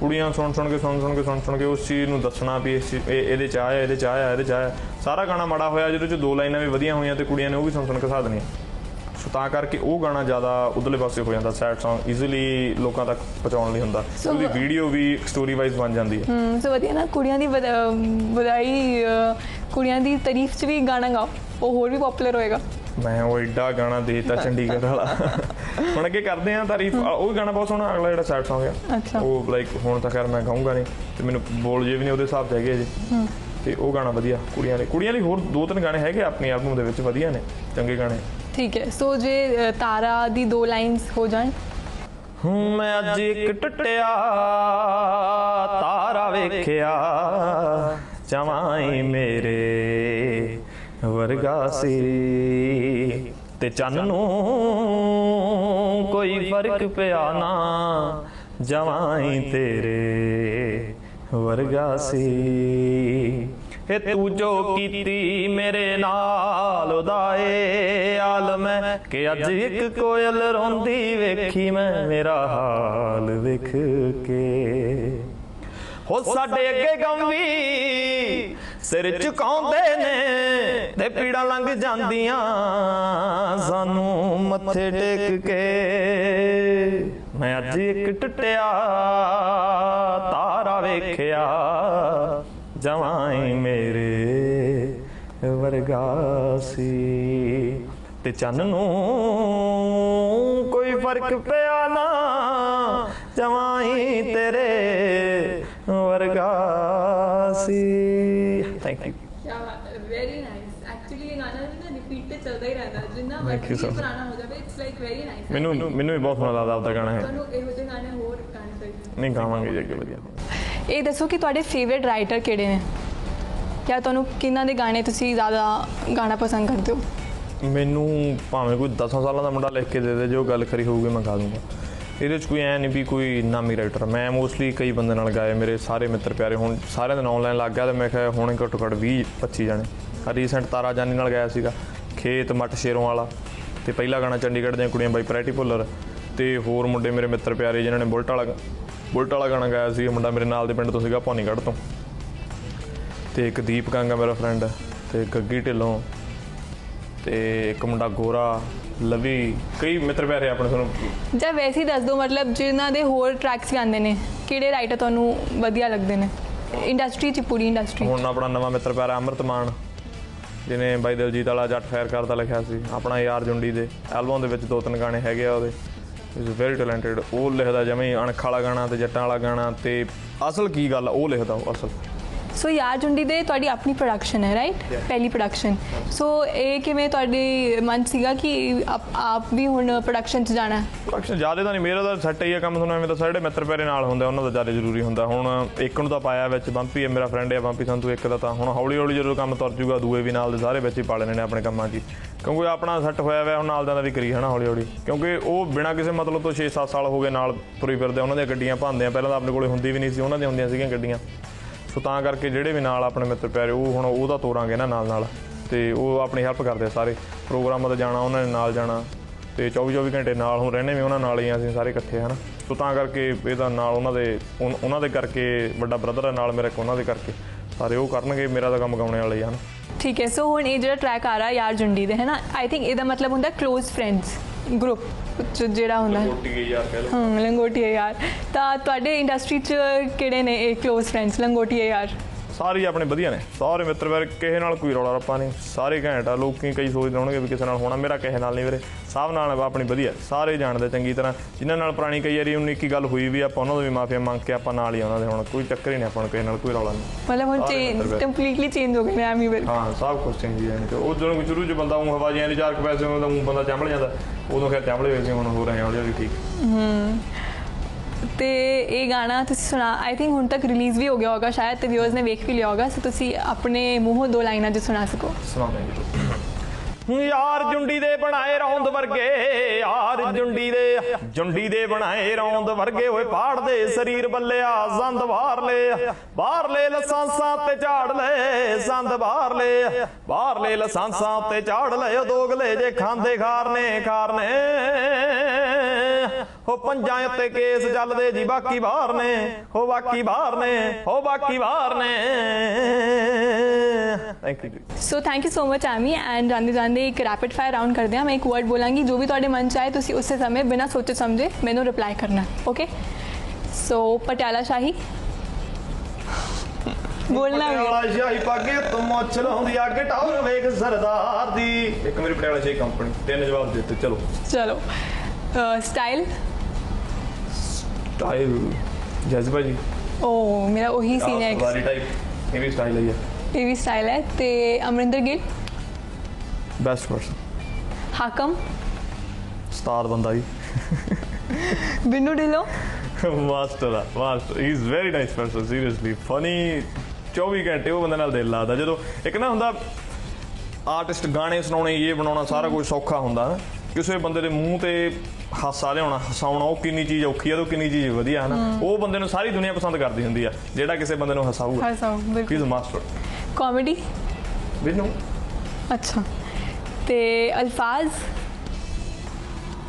ਕੁੜੀਆਂ ਸੁਣ ਸੁਣ ਕੇ ਸੁਣ ਸੁਣ ਕੇ ਸੁਣ ਸੁਣ ਕੇ ਉਸ ਚੀਜ਼ ਨੂੰ ਦੱਸਣਾ ਵੀ ਇਸ ਇਹਦੇ ਚ ਆਇਆ ਇਹਦੇ ਚ ਆਇਆ ਇਹਦੇ ਚ ਆਇਆ। ਸਾਰਾ ਗਾਣਾ ਮਾੜਾ ਹੋਇਆ ਜਿਹਦੇ ਚ ਦੋ ਲਾਈਨਾਂ ਵੀ ਵਧੀਆ ਹੋਈਆਂ ਤੇ ਕੁੜੀਆਂ ਨੇ ਉਹ ਵੀ ਸੁਣ ਸੁਣ ਕੇ ਸਾਧ ਸੋ ਤਾਂ ਕਰਕੇ ਉਹ ਗਾਣਾ ਜ਼ਿਆਦਾ ਉਧਰਲੇ ਪਾਸੇ ਹੋ ਜਾਂਦਾ ਸੈਡ Song ਈਜ਼ੀਲੀ ਲੋਕਾਂ ਤੱਕ ਪਹੁੰਚਾਉਣ ਲਈ ਹੁੰਦਾ। ਉਹਦੀ ਵੀਡੀਓ ਵੀ ਸਟੋਰੀ ਵਾਈਜ਼ ਬਣ ਜਾਂਦੀ ਹੈ। ਹਮ ਸੋ ਵਧੀਆ ਨਾ ਕੁੜੀਆਂ ਦੀ ਵਧਾਈ ਕੁੜੀਆਂ ਦੀ ਤਾਰੀਫ 'ਚ ਵੀ ਗਾਣਾ ਗਾਓ ਉਹ ਹੋਰ ਵੀ ਪਪੂਲਰ ਹੋਏਗਾ। ਮੈਂ ਉਹ ਐਡਾ ਗਾਣਾ ਦੇਤਾ ਚੰਡੀਗੜ੍ਹ ਵਾਲਾ। ਹੁਣ ਅੱਗੇ ਕਰਦੇ ਆ ਤਾਰੀਫ। ਉਹ ਗਾਣਾ ਬਹੁਤ ਸੋਹਣਾ ਅਗਲਾ ਜਿਹੜਾ ਸੈਡ Song ਆ। ਉਹ ਲਾਈਕ ਹੁਣ ਤਾਂ ਖੈਰ ਮੈਂ ਗਾਉਂਗਾ ਨਹੀਂ ਤੇ ਮੈਨੂੰ ਬੋਲ ਜੇ ਵੀ ਨਹੀਂ ਉਹਦੇ ਹਿਸਾਬ ਚ ਹੈਗੇ ਜੀ ਤੇ ਉਹ ਗਾਣਾ ਵਧੀਆ ਕੁੜੀਆਂ ਲਈ। ਕੁੜੀਆਂ ਲਈ ਹੋਰ ਦੋ ਤਿੰਨ ਗਾਣੇ ਹੈਗੇ ਆਪਣੀ ਐਲਬਮ ਦੇ ਵਿੱਚ ਵਧੀਆ ਨੇ ਚੰਗੇ ਗਾਣੇ। ਠੀਕ ਹੈ ਸੋ ਜੇ ਤਾਰਾ ਦੀ ਦੋ ਲਾਈਨਸ ਹੋ ਜਾਣ। ਹੂੰ ਮੈਂ ਅੱਜ ਇੱਕ ਟੁੱਟਿਆ ਤਾਰਾ ਵੇਖਿਆ ਜਵਾਈ ਮੇਰੇ ਵਰਗਾ ਸੀ। ਤੇ ਚੰਨ ਨੂੰ ਕੋਈ ਫ਼ਰਕ ਪਿਆ ਨਾ। ਜਵਾਈ ਤੇਰੇ ਵਰਗਾ ਸੀ। ਇਹ ਤੂੰ ਜੋ ਕੀਤੀ ਮੇਰੇ ਨਾਲ ਉਹਦਾ ਏ ਆਲਮ ਹੈ ਕਿ ਅੱਜ ਇੱਕ ਕੋਇਲ ਰੋਂਦੀ ਵੇਖੀ ਮੈਂ ਮੇਰਾ ਹਾਲ ਵੇਖ ਕੇ। ਹੋ ਸਾਡੇ ਅੱਗੇ ਗੰਵੀ ਸਿਰ ਝੁਕਾਉਂਦੇ ਨੇ ਤੇ ਪੀੜਾਂ ਲੰਘ ਜਾਂਦੀਆਂ। ਸਾਨੂੰ ਮੱਥੇ ਟੇਕ ਕੇ ਮੈਂ ਅੱਜ ਇੱਕ ਟੁੱਟਿਆ ਤਾਰਾ ਵੇਖਿਆ। ਜਵਾਈ ਮੇਰੇ ਵਰਗਾ ਸੀ। ਤੇ ਚੰਨ ਨੂੰ ਕੋਈ ਫ਼ਰਕ ਪਿਆ ਨਾ। ਜਵਾਈ ਤੇਰੇ ਵਰਗਾ ਸੀ। Thank you very nice actually ਗਾਣਾ ਨਾ ਰਿਪੀਟ ਤੇ ਚੱਲਦਾ ਹੀ ਰਹਿੰਦਾ ਜਿੰਨਾ ਮਰਜ਼ੀ ਪੁਰਾਣਾ ਹੋ ਜਾਵੇ ਇਟਸ ਲਾਈਕ ਵੈਰੀ ਨਾਈਸ ਮੈਨੂੰ ਮੈਨੂੰ ਵੀ ਬਹੁਤ ਮਜ਼ਾ ਆਦਾ ਗਾਣਾ ਹੈ ਤੁਹਾਨੂੰ ਇਹੋ ਜਿਹੇ ਗਾਣੇ ਹੋਰ ਗਾਣੇ ਚਾਹੀਦੇ ਨਹੀਂ ਗਾਵਾਂਗੇ ਜੇ ਅੱਗੇ ਵਧੀਆ ਇਹ ਦੱਸੋ ਕਿ ਤੁਹਾਡੇ ਫੇਵਰਿਟ ਰਾਈਟਰ ਕਿਹੜੇ ਨੇ ਜਾਂ ਤੁਹਾਨੂੰ ਕਿੰਨਾਂ ਦੇ ਗਾਣੇ ਤੁਸੀਂ ਜ਼ਿਆਦਾ ਗਾਣਾ ਪਸੰਦ ਕਰਦੇ ਹੋ ਮੈਨੂੰ ਭਾਵੇਂ ਕੋਈ 10 ਸਾਲਾਂ ਦਾ ਮੁੰਡਾ ਲਿਖ ਕੇ ਦੇ ਦੇ ਜੋ ਗੱਲ ਕਰੀ ਹੋਊਗੀ ਮੈਂ ਗਾ ਦੂੰਗਾ ਇਹਦੇ 'ਚ ਕੋਈ ਐ ਨਹੀਂ ਵੀ ਕੋਈ ਨਾਮੀ ਰਾਈਟਰ ਮੈਂ ਮੋਸਟਲੀ ਕਈ ਬੰਦੇ ਨਾਲ ਗਾਏ, ਮੇਰੇ ਸਾਰੇ ਮਿੱਤਰ ਪਿਆਰੇ ਹੁਣ, ਸਾਰਿਆਂ ਦੇ ਨਾਂ ਲੈਣ ਲੱਗ ਗਿਆ ਤੇ ਮੈਂ ਕਿਹਾ ਹੁਣ ਘੱਟੋ ਘੱਟ 20 25 ਜਾਣੇ। ਰੀਸੈਂਟ ਤਾਰਾ ਜਾਨੀ ਨਾਲ ਗਾਇਆ ਸੀਗਾ, ਖੇਤ ਮੱਟ ਸ਼ੇਰੋਂ ਵਾਲਾ। ਤੇ ਪਹਿਲਾ ਗਾਣਾ ਚੰਡੀਗੜ੍ਹ ਦੀਆਂ ਕੁੜੀਆਂ ਬਾਈ ਪ੍ਰੈਟੀ ਭੁੱਲਰ ਤੇ ਹੋਰ ਮੁੰਡੇ ਮੇਰੇ ਮਿੱਤਰ ਪਿਆਰੇ ਜਿਨ੍ਹਾਂ ਨੇ ਬੁਲਟ ਵਾਲਾ ਬੁਲਟ ਵਾਲਾ ਗਾਣਾ ਗਾਇਆ ਸੀ ਮੁੰਡਾ ਮੇਰੇ ਨਾਲ ਦੇ ਪਿੰਡ ਤੋਂ ਸੀਗਾ ਭਵਾਨੀਗੜ੍ਹ ਤੋਂ। ਤੇ ਇੱਕ ਦੀਪ ਗੰਗਾ ਮੇਰਾ ਫਰੈਂਡ ਤੇ ਗੱਗੀ ਢਿੱਲੋਂ, ਤੇ ਇੱਕ ਮੁੰਡਾ ਗੋਰਾ ਲਵੀ ਕਈ ਮਿੱਤਰ ਪਿਆਰੇ ਆਪਣੇ ਤੁਹਾਨੂੰ ਜਾਂ ਵੈਸੇ ਹੀ ਦੱਸ ਦਿਓ ਮਤਲਬ ਜਿਨ੍ਹਾਂ ਦੇ ਹੋਰ ਟਰੈਕਸ ਵੀ ਆਉਂਦੇ ਨੇ ਕਿਹੜੇ ਰਾਈਟਰ ਤੁਹਾਨੂੰ ਵਧੀਆ ਲੱਗਦੇ ਨੇ? ਇੰਡਸਟਰੀ ਚ ਪੂਰੀ ਇੰਡਸਟਰੀ ਹੁਣ ਆਪਣਾ ਨਵਾਂ ਮਿੱਤਰ ਪਿਆਰਾ ਅੰਮ੍ਰਿਤ ਮਾਨ ਜਿਹਨੇ ਬਾਈ ਦਿਲਜੀਤ ਵਾਲਾ ਜੱਟ ਫਾਇਰ ਕਰਦਾ ਲਿਖਿਆ ਸੀ। ਆਪਣਾ ਯਾਰ ਜੁੰਡੀ ਦੇ ਐਲਬਮ ਦੇ ਵਿੱਚ ਦੋ ਤਿੰਨ ਗਾਣੇ ਹੈਗੇ ਆ ਉਹਦੇ। ਇਜ਼ ਵੈਰੀ ਟੈਲੈਂਟਡ ਉਹ ਲਿਖਦਾ ਜਿਵੇਂ ਅਣਖ ਵਾਲਾ ਗਾਣਾ ਤੇ ਜੱਟਾਂ ਵਾਲਾ ਗਾਣਾ ਤੇ ਅਸਲ ਕੀ ਗੱਲ ਉਹ ਲਿਖਦਾ ਉਹ ਅਸਲ। ਸੋ ਯਾਰ ਜੁੰਡੀ ਦੇ ਤੁਹਾਡੀ ਆਪਣੀ ਪ੍ਰੋਡਕਸ਼ਨ ਹੈ ਰਾਈਟ. ਪਹਿਲੀ ਪ੍ਰੋਡਕਸ਼ਨ ਸੋ ਇਹ ਕਿਵੇਂ ਤੁਹਾਡੇ ਮਨ ਸੀਗਾ ਕਿ ਆਪ- ਵੀ ਹੁਣ ਪ੍ਰੋਡਕਸ਼ਨ 'ਚ ਜਾਣਾ? ਪ੍ਰੋਡਕਸ਼ਨ ਜ਼ਿਆਦਾ ਤਾਂ ਨਹੀਂ ਮੇਰਾ ਤਾਂ ਸੈੱਟ ਹੀ ਆ ਕੰਮ ਤੁਹਾਨੂੰ ਐਵੇਂ ਤਾਂ ਸਾਡੇ ਮਿੱਤਰ ਪਿਆਰੇ ਨਾਲ ਹੁੰਦੇ ਉਹਨਾਂ ਦਾ ਜ਼ਿਆਦਾ ਜ਼ਰੂਰੀ ਹੁੰਦਾ। ਹੁਣ ਇੱਕ ਨੂੰ ਤਾਂ ਪਾਇਆ ਵਿੱਚ ਬੰਪੀ ਹੈ ਮੇਰਾ ਫਰੈਂਡ ਹੈ ਬੰਪੀ ਸੰਤੂ ਇੱਕ ਦਾ ਤਾਂ। ਹੁਣ ਹੌਲੀ ਹੌਲੀ ਜਦੋਂ ਕੰਮ ਤੁਰ ਜੂਗਾ ਦੂਏ ਵੀ ਨਾਲ ਦੇ ਸਾਰੇ ਵਿੱਚ ਹੀ ਪਾ ਲੈਣੇ ਨੇ ਆਪਣੇ ਕੰਮਾਂ 'ਚ। ਕਿਉਂਕਿ ਆਪਣਾ ਸੈੱਟ ਹੋਇਆ ਹੋਇਆ ਹੁਣ ਨਾਲ ਦਾ ਵੀ ਕਰੀ ਹਨਾ ਹੌਲੀ ਹੌਲੀ ਕਿਉਂਕਿ ਉਹ ਬਿਨਾਂ ਕਿਸੇ ਮਤਲਬ ਤੋਂ 6-7 ਸਾਲ ਹੋ ਗਏ ਨਾਲ ਤੁਰੀ ਫਿਰਦੇ ਉਹਨਾਂ ਦੀਆਂ ਗੱਡੀਆਂ ਭਾਂਦੇ ਆ। ਪਹਿਲਾਂ ਤਾਂ ਆਪਣੇ ਕੋਲੇ ਹੁੰਦੀ ਵੀ ਨਹੀਂ ਸੀ ਉਹਨਾਂ ਦੀਆਂ ਹੁੰਦੀਆਂ ਸੀਗੀਆਂ ਗੱਡੀਆਂ। ਸੋ ਤਾਂ ਕਰਕੇ ਜਿਹੜੇ ਵੀ ਨਾਲ ਆਪਣੇ ਮਿੱਤਰ ਪਿਆਰੇ, ਉਹ ਹੁਣ ਉਹਦਾ ਤੋਰਾਂਗੇ ਨਾ ਨਾਲ ਨਾਲ। ਤੇ ਉਹ ਆਪਣੀ ਹੈਲਪ ਕਰਦੇ ਆ ਸਾਰੇ। ਪ੍ਰੋਗਰਾਮਾਂ ਤੇ ਜਾਣਾ, ਉਹਨਾਂ ਨੇ ਨਾਲ ਜਾਣਾ। ਤੇ 24 24 ਘੰਟੇ ਨਾਲ ਹੁਣ ਰਹਿੰਦੇ ਵੀ ਉਹਨਾਂ ਨਾਲ ਹੀ ਆ, ਅਸੀਂ ਸਾਰੇ ਇਕੱਠੇ, ਹਨ। ਸੋ ਤਾਂ ਕਰਕੇ ਇਹਦਾ ਨਾਲ ਉਹਨਾਂ ਦੇ ਉਹਨਾਂ ਦੇ ਕਰਕੇ, ਵੱਡਾ ਬ੍ਰਦਰ ਹੈ ਨਾਲ ਮੇਰਾ ਉਹਨਾਂ ਦੇ ਕਰਕੇ। ਸਾਰੇ ਉਹ ਕਰਨਗੇ, ਮੇਰਾ ਤਾਂ ਕੰਮ ਗਾਉਣੇ ਵਾਲੇ ਹੀ ਹਨ। ਠੀਕ ਹੈ, ਸੋ ਹੁਣ ਇਹ ਜਿਹੜਾ ਟਰੈਕ ਆ ਰਿਹਾ ਯਾਰ ਜੁੰਡੀ ਦੇ ਹੈ ਨਾ ਆਈ ਥਿੰਕ ਇਹਦਾ ਮਤਲਬ ਹੁੰਦਾ ক্লোਜ਼ ਫਰੈਂਡਸ ਗਰੁੱਪ ਜਿਹੜਾ ਹੁੰਦਾ ਹੈ। ਕੋਟੀ ਯਾਰ ਕਹਿ ਲਓ। ਹਮ ਲੰਗੋਟੀਆ ਯਾਰ। ਤਾਂ ਤੁਹਾਡੇ ਇੰਡਸਟਰੀ 'ਚ ਕਿਹੜੇ ਨੇ ਇਹ ক্লোਜ਼ ਫਰੈਂਡਸ ਲੰਗੋਟੀਆ ਯਾਰ। ਸਾਰੇ ਹੀ ਆਪਣੇ ਵਧੀਆ ਨੇ। ਸਾਰੇ ਮਿੱਤਰ ਵਰ ਕਿਸੇ ਨਾਲ ਕੋਈ ਰੌਲਾ ਰੱਪਾ ਨਹੀਂ। ਸਾਰੇ ਘੈਂਟ ਆ ਲੋਕੀ ਕਈ ਸੋਚਦੇ ਹੋਣਗੇ ਵੀ ਕਿਸੇ ਨਾਲ ਹੋਣਾ ਮੇਰਾ ਕਿਸੇ ਨਾਲ ਨਹੀਂ ਵੀਰੇ। ਸਭ ਨਾਲ ਆਪਣੀ ਵਧੀਆ ਸਾਰੇ ਜਾਣਦੇ ਚੰਗੀ ਤਰ੍ਹਾਂ। ਜਿਨ੍ਹਾਂ ਨਾਲ ਪੁਰਾਣੀ ਕਈ ਵਾਰੀ ਉਨੀ ਕੀ ਗੱਲ ਹੋਈ ਵੀ ਆਪਾਂ ਉਹਨਾਂ ਤੋਂ ਵੀ ਮਾਫੀਆ ਮੰਗ ਕੇ ਆਪਾਂ ਨਾਲ ਹੀ ਉਹਨਾਂ ਦੇ ਹੁਣ। ਕੋਈ ਚੱਕਰ ਹੀ ਨਹੀਂ ਆਪਾਂ ਨੂੰ ਕਿਸੇ ਨਾਲ ਕੋਈ ਰੌਲਾ ਨਹੀਂ। ਮਤਲਬ ਹੁਣ ਚੇਂਜ ਕੰਪਲੀਟਲੀ ਚੇਂਜ ਹੋ ਗਏ ਨੇ ਐਮੀ ਵਿਰਕ ਹਾਂ ਸਭ ਕੁਝ ਚੇਂਜ ਹੀ ਤੇ ਉਹ ਜਦੋਂ ਸ਼ੁਰੂ ਚ ਬੰਦਾ ਉਹ ਹਵਾ ਜਿਹੀਆਂ ਦੀ ਚਾਰ ਪੈਸੇ ਹੁੰਦਾ ਉਹ ਬੰਦਾ ਚੰਬਲ ਜਾਂਦਾ। ਉਦੋਂ ਖੈਰ ਚੰਬਲੇ ਹੋਏ ਸੀ ਹੁਣ ਹੋ ਰਹੇ ਹੌਲੀ ਹੌਲੀ ਠੀਕ। ਤੇ ਇਹ ਗਾਣਾ ਤੁਸੀਂ ਸੁਣਾ ਆਈ ਥਿੰਕ ਹੁਣ ਤੱਕ ਰਿਲੀਜ਼ ਵੀ ਹੋ ਗਿਆ ਹੋਗਾ, ਸ਼ਾਇਦ ਤੇ ਵਿਊਅਰਸ ਨੇ ਵੇਖ ਵੀ ਲਿਆ ਹੋਗਾ ਸੋ ਤੁਸੀਂ ਆਪਣੇ ਮੂੰਹੋਂ ਦੋ ਲਾਈਨਾਂ ਚ ਸੁਣਾ ਸਕੋ। ਸੁਣਾਉਂਦੇ ਯਾਰ ਜੁੰਡੀ ਦੇ ਬਣਾਏ ਰੌਂਦ ਵਰਗੇ, ਯਾਰ ਜੁੰਡੀ ਦੇ ਜੁੰਡੀ ਦੇ ਬਣਾਏ ਰੌਂਦ ਵਰਗੇ, ਓਏ ਪਾੜਦੇ ਸਰੀਰ ਬੱਲਿਆ ਜ਼ੰਦ ਬਾਹਰਲੇ ਬਾਹਰਲੇ ਲਸਾਂਸਾਂ ਤੇ ਝਾੜ ਲੈ ਜ਼ੰਦ ਬਾਹਰਲੇ ਬਾਹਰਲੇ ਲਸਾਂਸਾਂ ਤੇ ਝਾੜ ਲੈ, ਉਹ ਦੋਗਲੇ ਜੇ ਖਾਂਦੇ ਖਾਰਨੇ ਖਾਰਨੇ। ਹੋ ਪੰਜਾਂ ਉੱਤੇ ਕੇਸ ਚੱਲਦੇ ਜੀ ਬਾਕੀ ਬਾਹਰ ਨੇ ਹੋ ਬਾਕੀ ਬਾਹਰ ਨੇ ਹੋ ਬਾਕੀ ਬਾਹਰ ਨੇ। Thank you so thank you so much Ammy and ਜਾਂਦੇ ਜਾਂਦੇ ਇੱਕ ਰੈਪਿਡ ਫਾਇਰ ਰਾਉਂਡ ਕਰਦੇ ਹਾਂ। ਮੈਂ ਇੱਕ ਵਰਡ ਬੋਲਾਂਗੀ ਜੋ ਵੀ ਤੁਹਾਡੇ ਮਨ ਚ ਆਏ ਤੁਸੀਂ ਉਸੇ ਸਮੇਂ ਬਿਨਾਂ ਸੋਚੇ ਸਮਝੇ ਮੈਨੂੰ ਰਿਪਲਾਈ ਕਰਨਾ ਓਕੇ ਸੋ ਪਟਿਆਲਾ ਸ਼ਾਹੀ। ਬੋਲਣਾ ਵੀ। ਪਟਿਆਲਾ ਸ਼ਾਹੀ ਪਾਗੇ ਤੂੰ ਮੁੱਛ ਲਾਉਂਦੀ ਅੱਗ ਟੌਰ ਵੇਖ ਸਰਦਾਰ ਦੀ। ਇੱਕ ਮੇਰੀ ਪਟਿਆਲਾ ਸ਼ਾਹੀ ਕੰਪਨੀ ਤਿੰਨ ਜਵਾਬ ਦਿੱਤੇ ਚਲੋ। ਚਲੋ। ਸਟਾਈਲ ਸਟਾਈਲ ਜਜ਼ਬਾ ਜੀ। ਓ ਮੇਰਾ ਉਹੀ ਸੀਨ ਹੈ ਵਾਰੀ ਟਾਈਪ ਇਹ ਵੀ ਸਟਾਈਲ ਹੈ। ਇਹ ਵੀ ਸਟਾਈਲ ਹੈ ਤੇ Amrinder Gill? Best person Hakam? Star ਬੰਦਾ ਜੀ। ਬਿੰਨੂ ਢਿੱਲੋਂ? ਮਾਸਟਰ ਆ master he is very nice person seriously funny 24 ਘੰਟੇ ਉਹ ਬੰਦੇ ਨਾਲ ਦਿਲ ਲੱਗਦਾ ਜਦੋਂ ਇੱਕ ਨਾ ਹੁੰਦਾ ਆਰਟਿਸਟ ਗਾਣੇ ਸੁਣਾਉਣੇ ਇਹ ਬਣਾਉਣਾ ਸਾਰਾ ਕੁਝ ਸੌਖਾ ਹੁੰਦਾ ਕਿਸੇ ਬੰਦੇ ਦੇ ਮੂੰਹ ਤੇ ਹਾਸਾ ਲਿਆਉਣਾ ਹਸਾਉਣਾ ਉਹ ਕਿੰਨੀ ਚੀਜ਼ ਔਖੀ ਆ ਤੇ ਉਹ ਕਿੰਨੀ ਚੀਜ਼ ਵਧੀਆ ਹੈ ਨਾ ਉਹ ਬੰਦੇ ਨੂੰ ਸਾਰੀ ਦੁਨੀਆ ਪਸੰਦ ਕਰਦੀ ਹੁੰਦੀ ਆ ਜਿਹੜਾ ਕਿਸੇ ਬੰਦੇ ਨੂੰ ਹਸਾਊਗਾ। ਹਸਾਓ ਹੀ ਬਿਲਕੁਲ ਇਜ਼ ਮਾਸਟਰ ਕਾਮੇਡੀ ਵਿਨੂ ਅੱਛਾ। ਤੇ Alfaaz?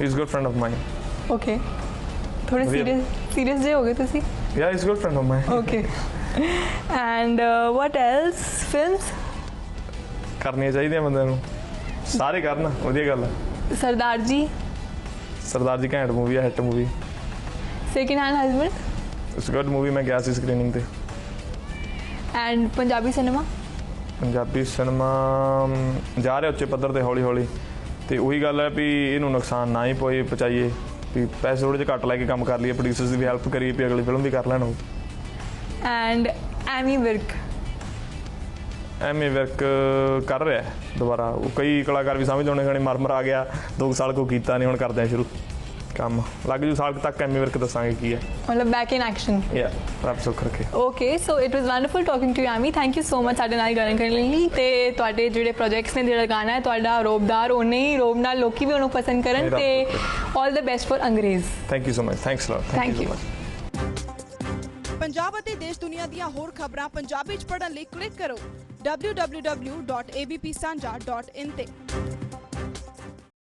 Is good friend of mine okay ਥੋੜੇ ਵਧੀਆ। ਸੀਰੀਅਸ ਸੀਰੀਅਸ ਜੇ ਹੋ ਗਏ ਤੁਸੀਂ? ਯਾ is good friend of mine okay and what else films ਕਰਨੀਆਂ ਚਾਹੀਦੀਆਂ ਬੰਦਿਆਂ ਨੂੰ। ਸਾਰੇ ਕਰਨ ਵਧੀਆ ਗੱਲ ਆ। ਸਰਦਾਰ ਜੀ। ਸਰਦਾਰ ਜੀ ਘੈਂਟ ਮੂਵੀ ਆ hit movie second hand husband it's good movie ਮੈਂ ਗਿਆ ਸੀ ਸਕਰੀਨਿੰਗ ਤੇ। And Punjabi cinema Punjabi cinema ਜਾ ਰਿਹਾ ਉੱਚੇ ਪੱਧਰ ਤੇ ਹੌਲੀ ਹੌਲੀ ਤੇ ਉਹੀ ਗੱਲ ਹੈ ਵੀ ਇਹਨੂੰ ਨੁਕਸਾਨ ਨਾ ਹੀ ਪਏ ਪਚਾਈਏ ਵੀ ਪੈਸੇ ਥੋੜੇ ਜਿਹਾ ਘੱਟ ਲੈ ਕੇ ਕੰਮ ਕਰ ਲਈਏ ਪ੍ਰੋਡਿਊਸਰਸ ਦੀ ਵੀ ਹੈਲਪ ਕਰੀਏ ਵੀ ਅਗਲੀ ਫਿਲਮ ਵੀ ਕਰ ਲੈਣ ਉਹ। And Ammy Virk MA work ਕਰ ਰਿਹਾ ਦੁਬਾਰਾ। ਉਹ ਕਈ ਕਲਾਕਾਰ ਵੀ ਸਮਝ ਆਉਣੇ ਗਣੇ ਮਰਮਰ ਆ ਗਿਆ 2 ਸਾਲ ਕੋ ਕੀਤਾ ਨਹੀਂ ਹੁਣ ਕਰਦੇ ਆ ਸ਼ੁਰੂ। ਕੰਮ। ਲੱਗ ਜੂ ਸਾਲ ਤੱਕ ਐਮਏ ਵਰਕ ਦੱਸਾਂਗੇ ਕੀ ਹੈ। ਮਤਲਬ ਬੈਕ ਇਨ ਐਕਸ਼ਨ ਯਾ ਰੱਬ ਸੁੱਖ ਰੱਖੇ। Okay so it was wonderful talking to Ammy thank you so much ਸਾਡੇ ਨਾਲ ਗੱਲ ਕਰਨ ਲਈ। ਤੇ ਤੁਹਾਡੇ ਜਿਹੜੇ ਪ੍ਰੋਜੈਕਟਸ ਨੇ ਜਿਹੜਾ ਗਾਣਾ ਹੈ ਤੁਹਾਡਾ ਰੋਬਦਾਰ ਉਹਨੇ ਹੀ ਰੋਬ ਨਾਲ ਲੋਕੀ ਵੀ ਉਹਨੂੰ ਪਸੰਦ ਕਰਨ। ਤੇ all the best for Angrej. Thank you so much thanks lot thank you Punjab ਅਤੇ ਦੇਸ਼ ਦੁਨੀਆ ਦੀਆਂ ਹੋਰ ਖਬਰਾਂ ਪੰਜਾਬੀ ਚ ਪੜ੍ਹਨ ਲਈ ਕਲਿੱਕ ਕਰੋ www.abpsanja.in ਤੇ।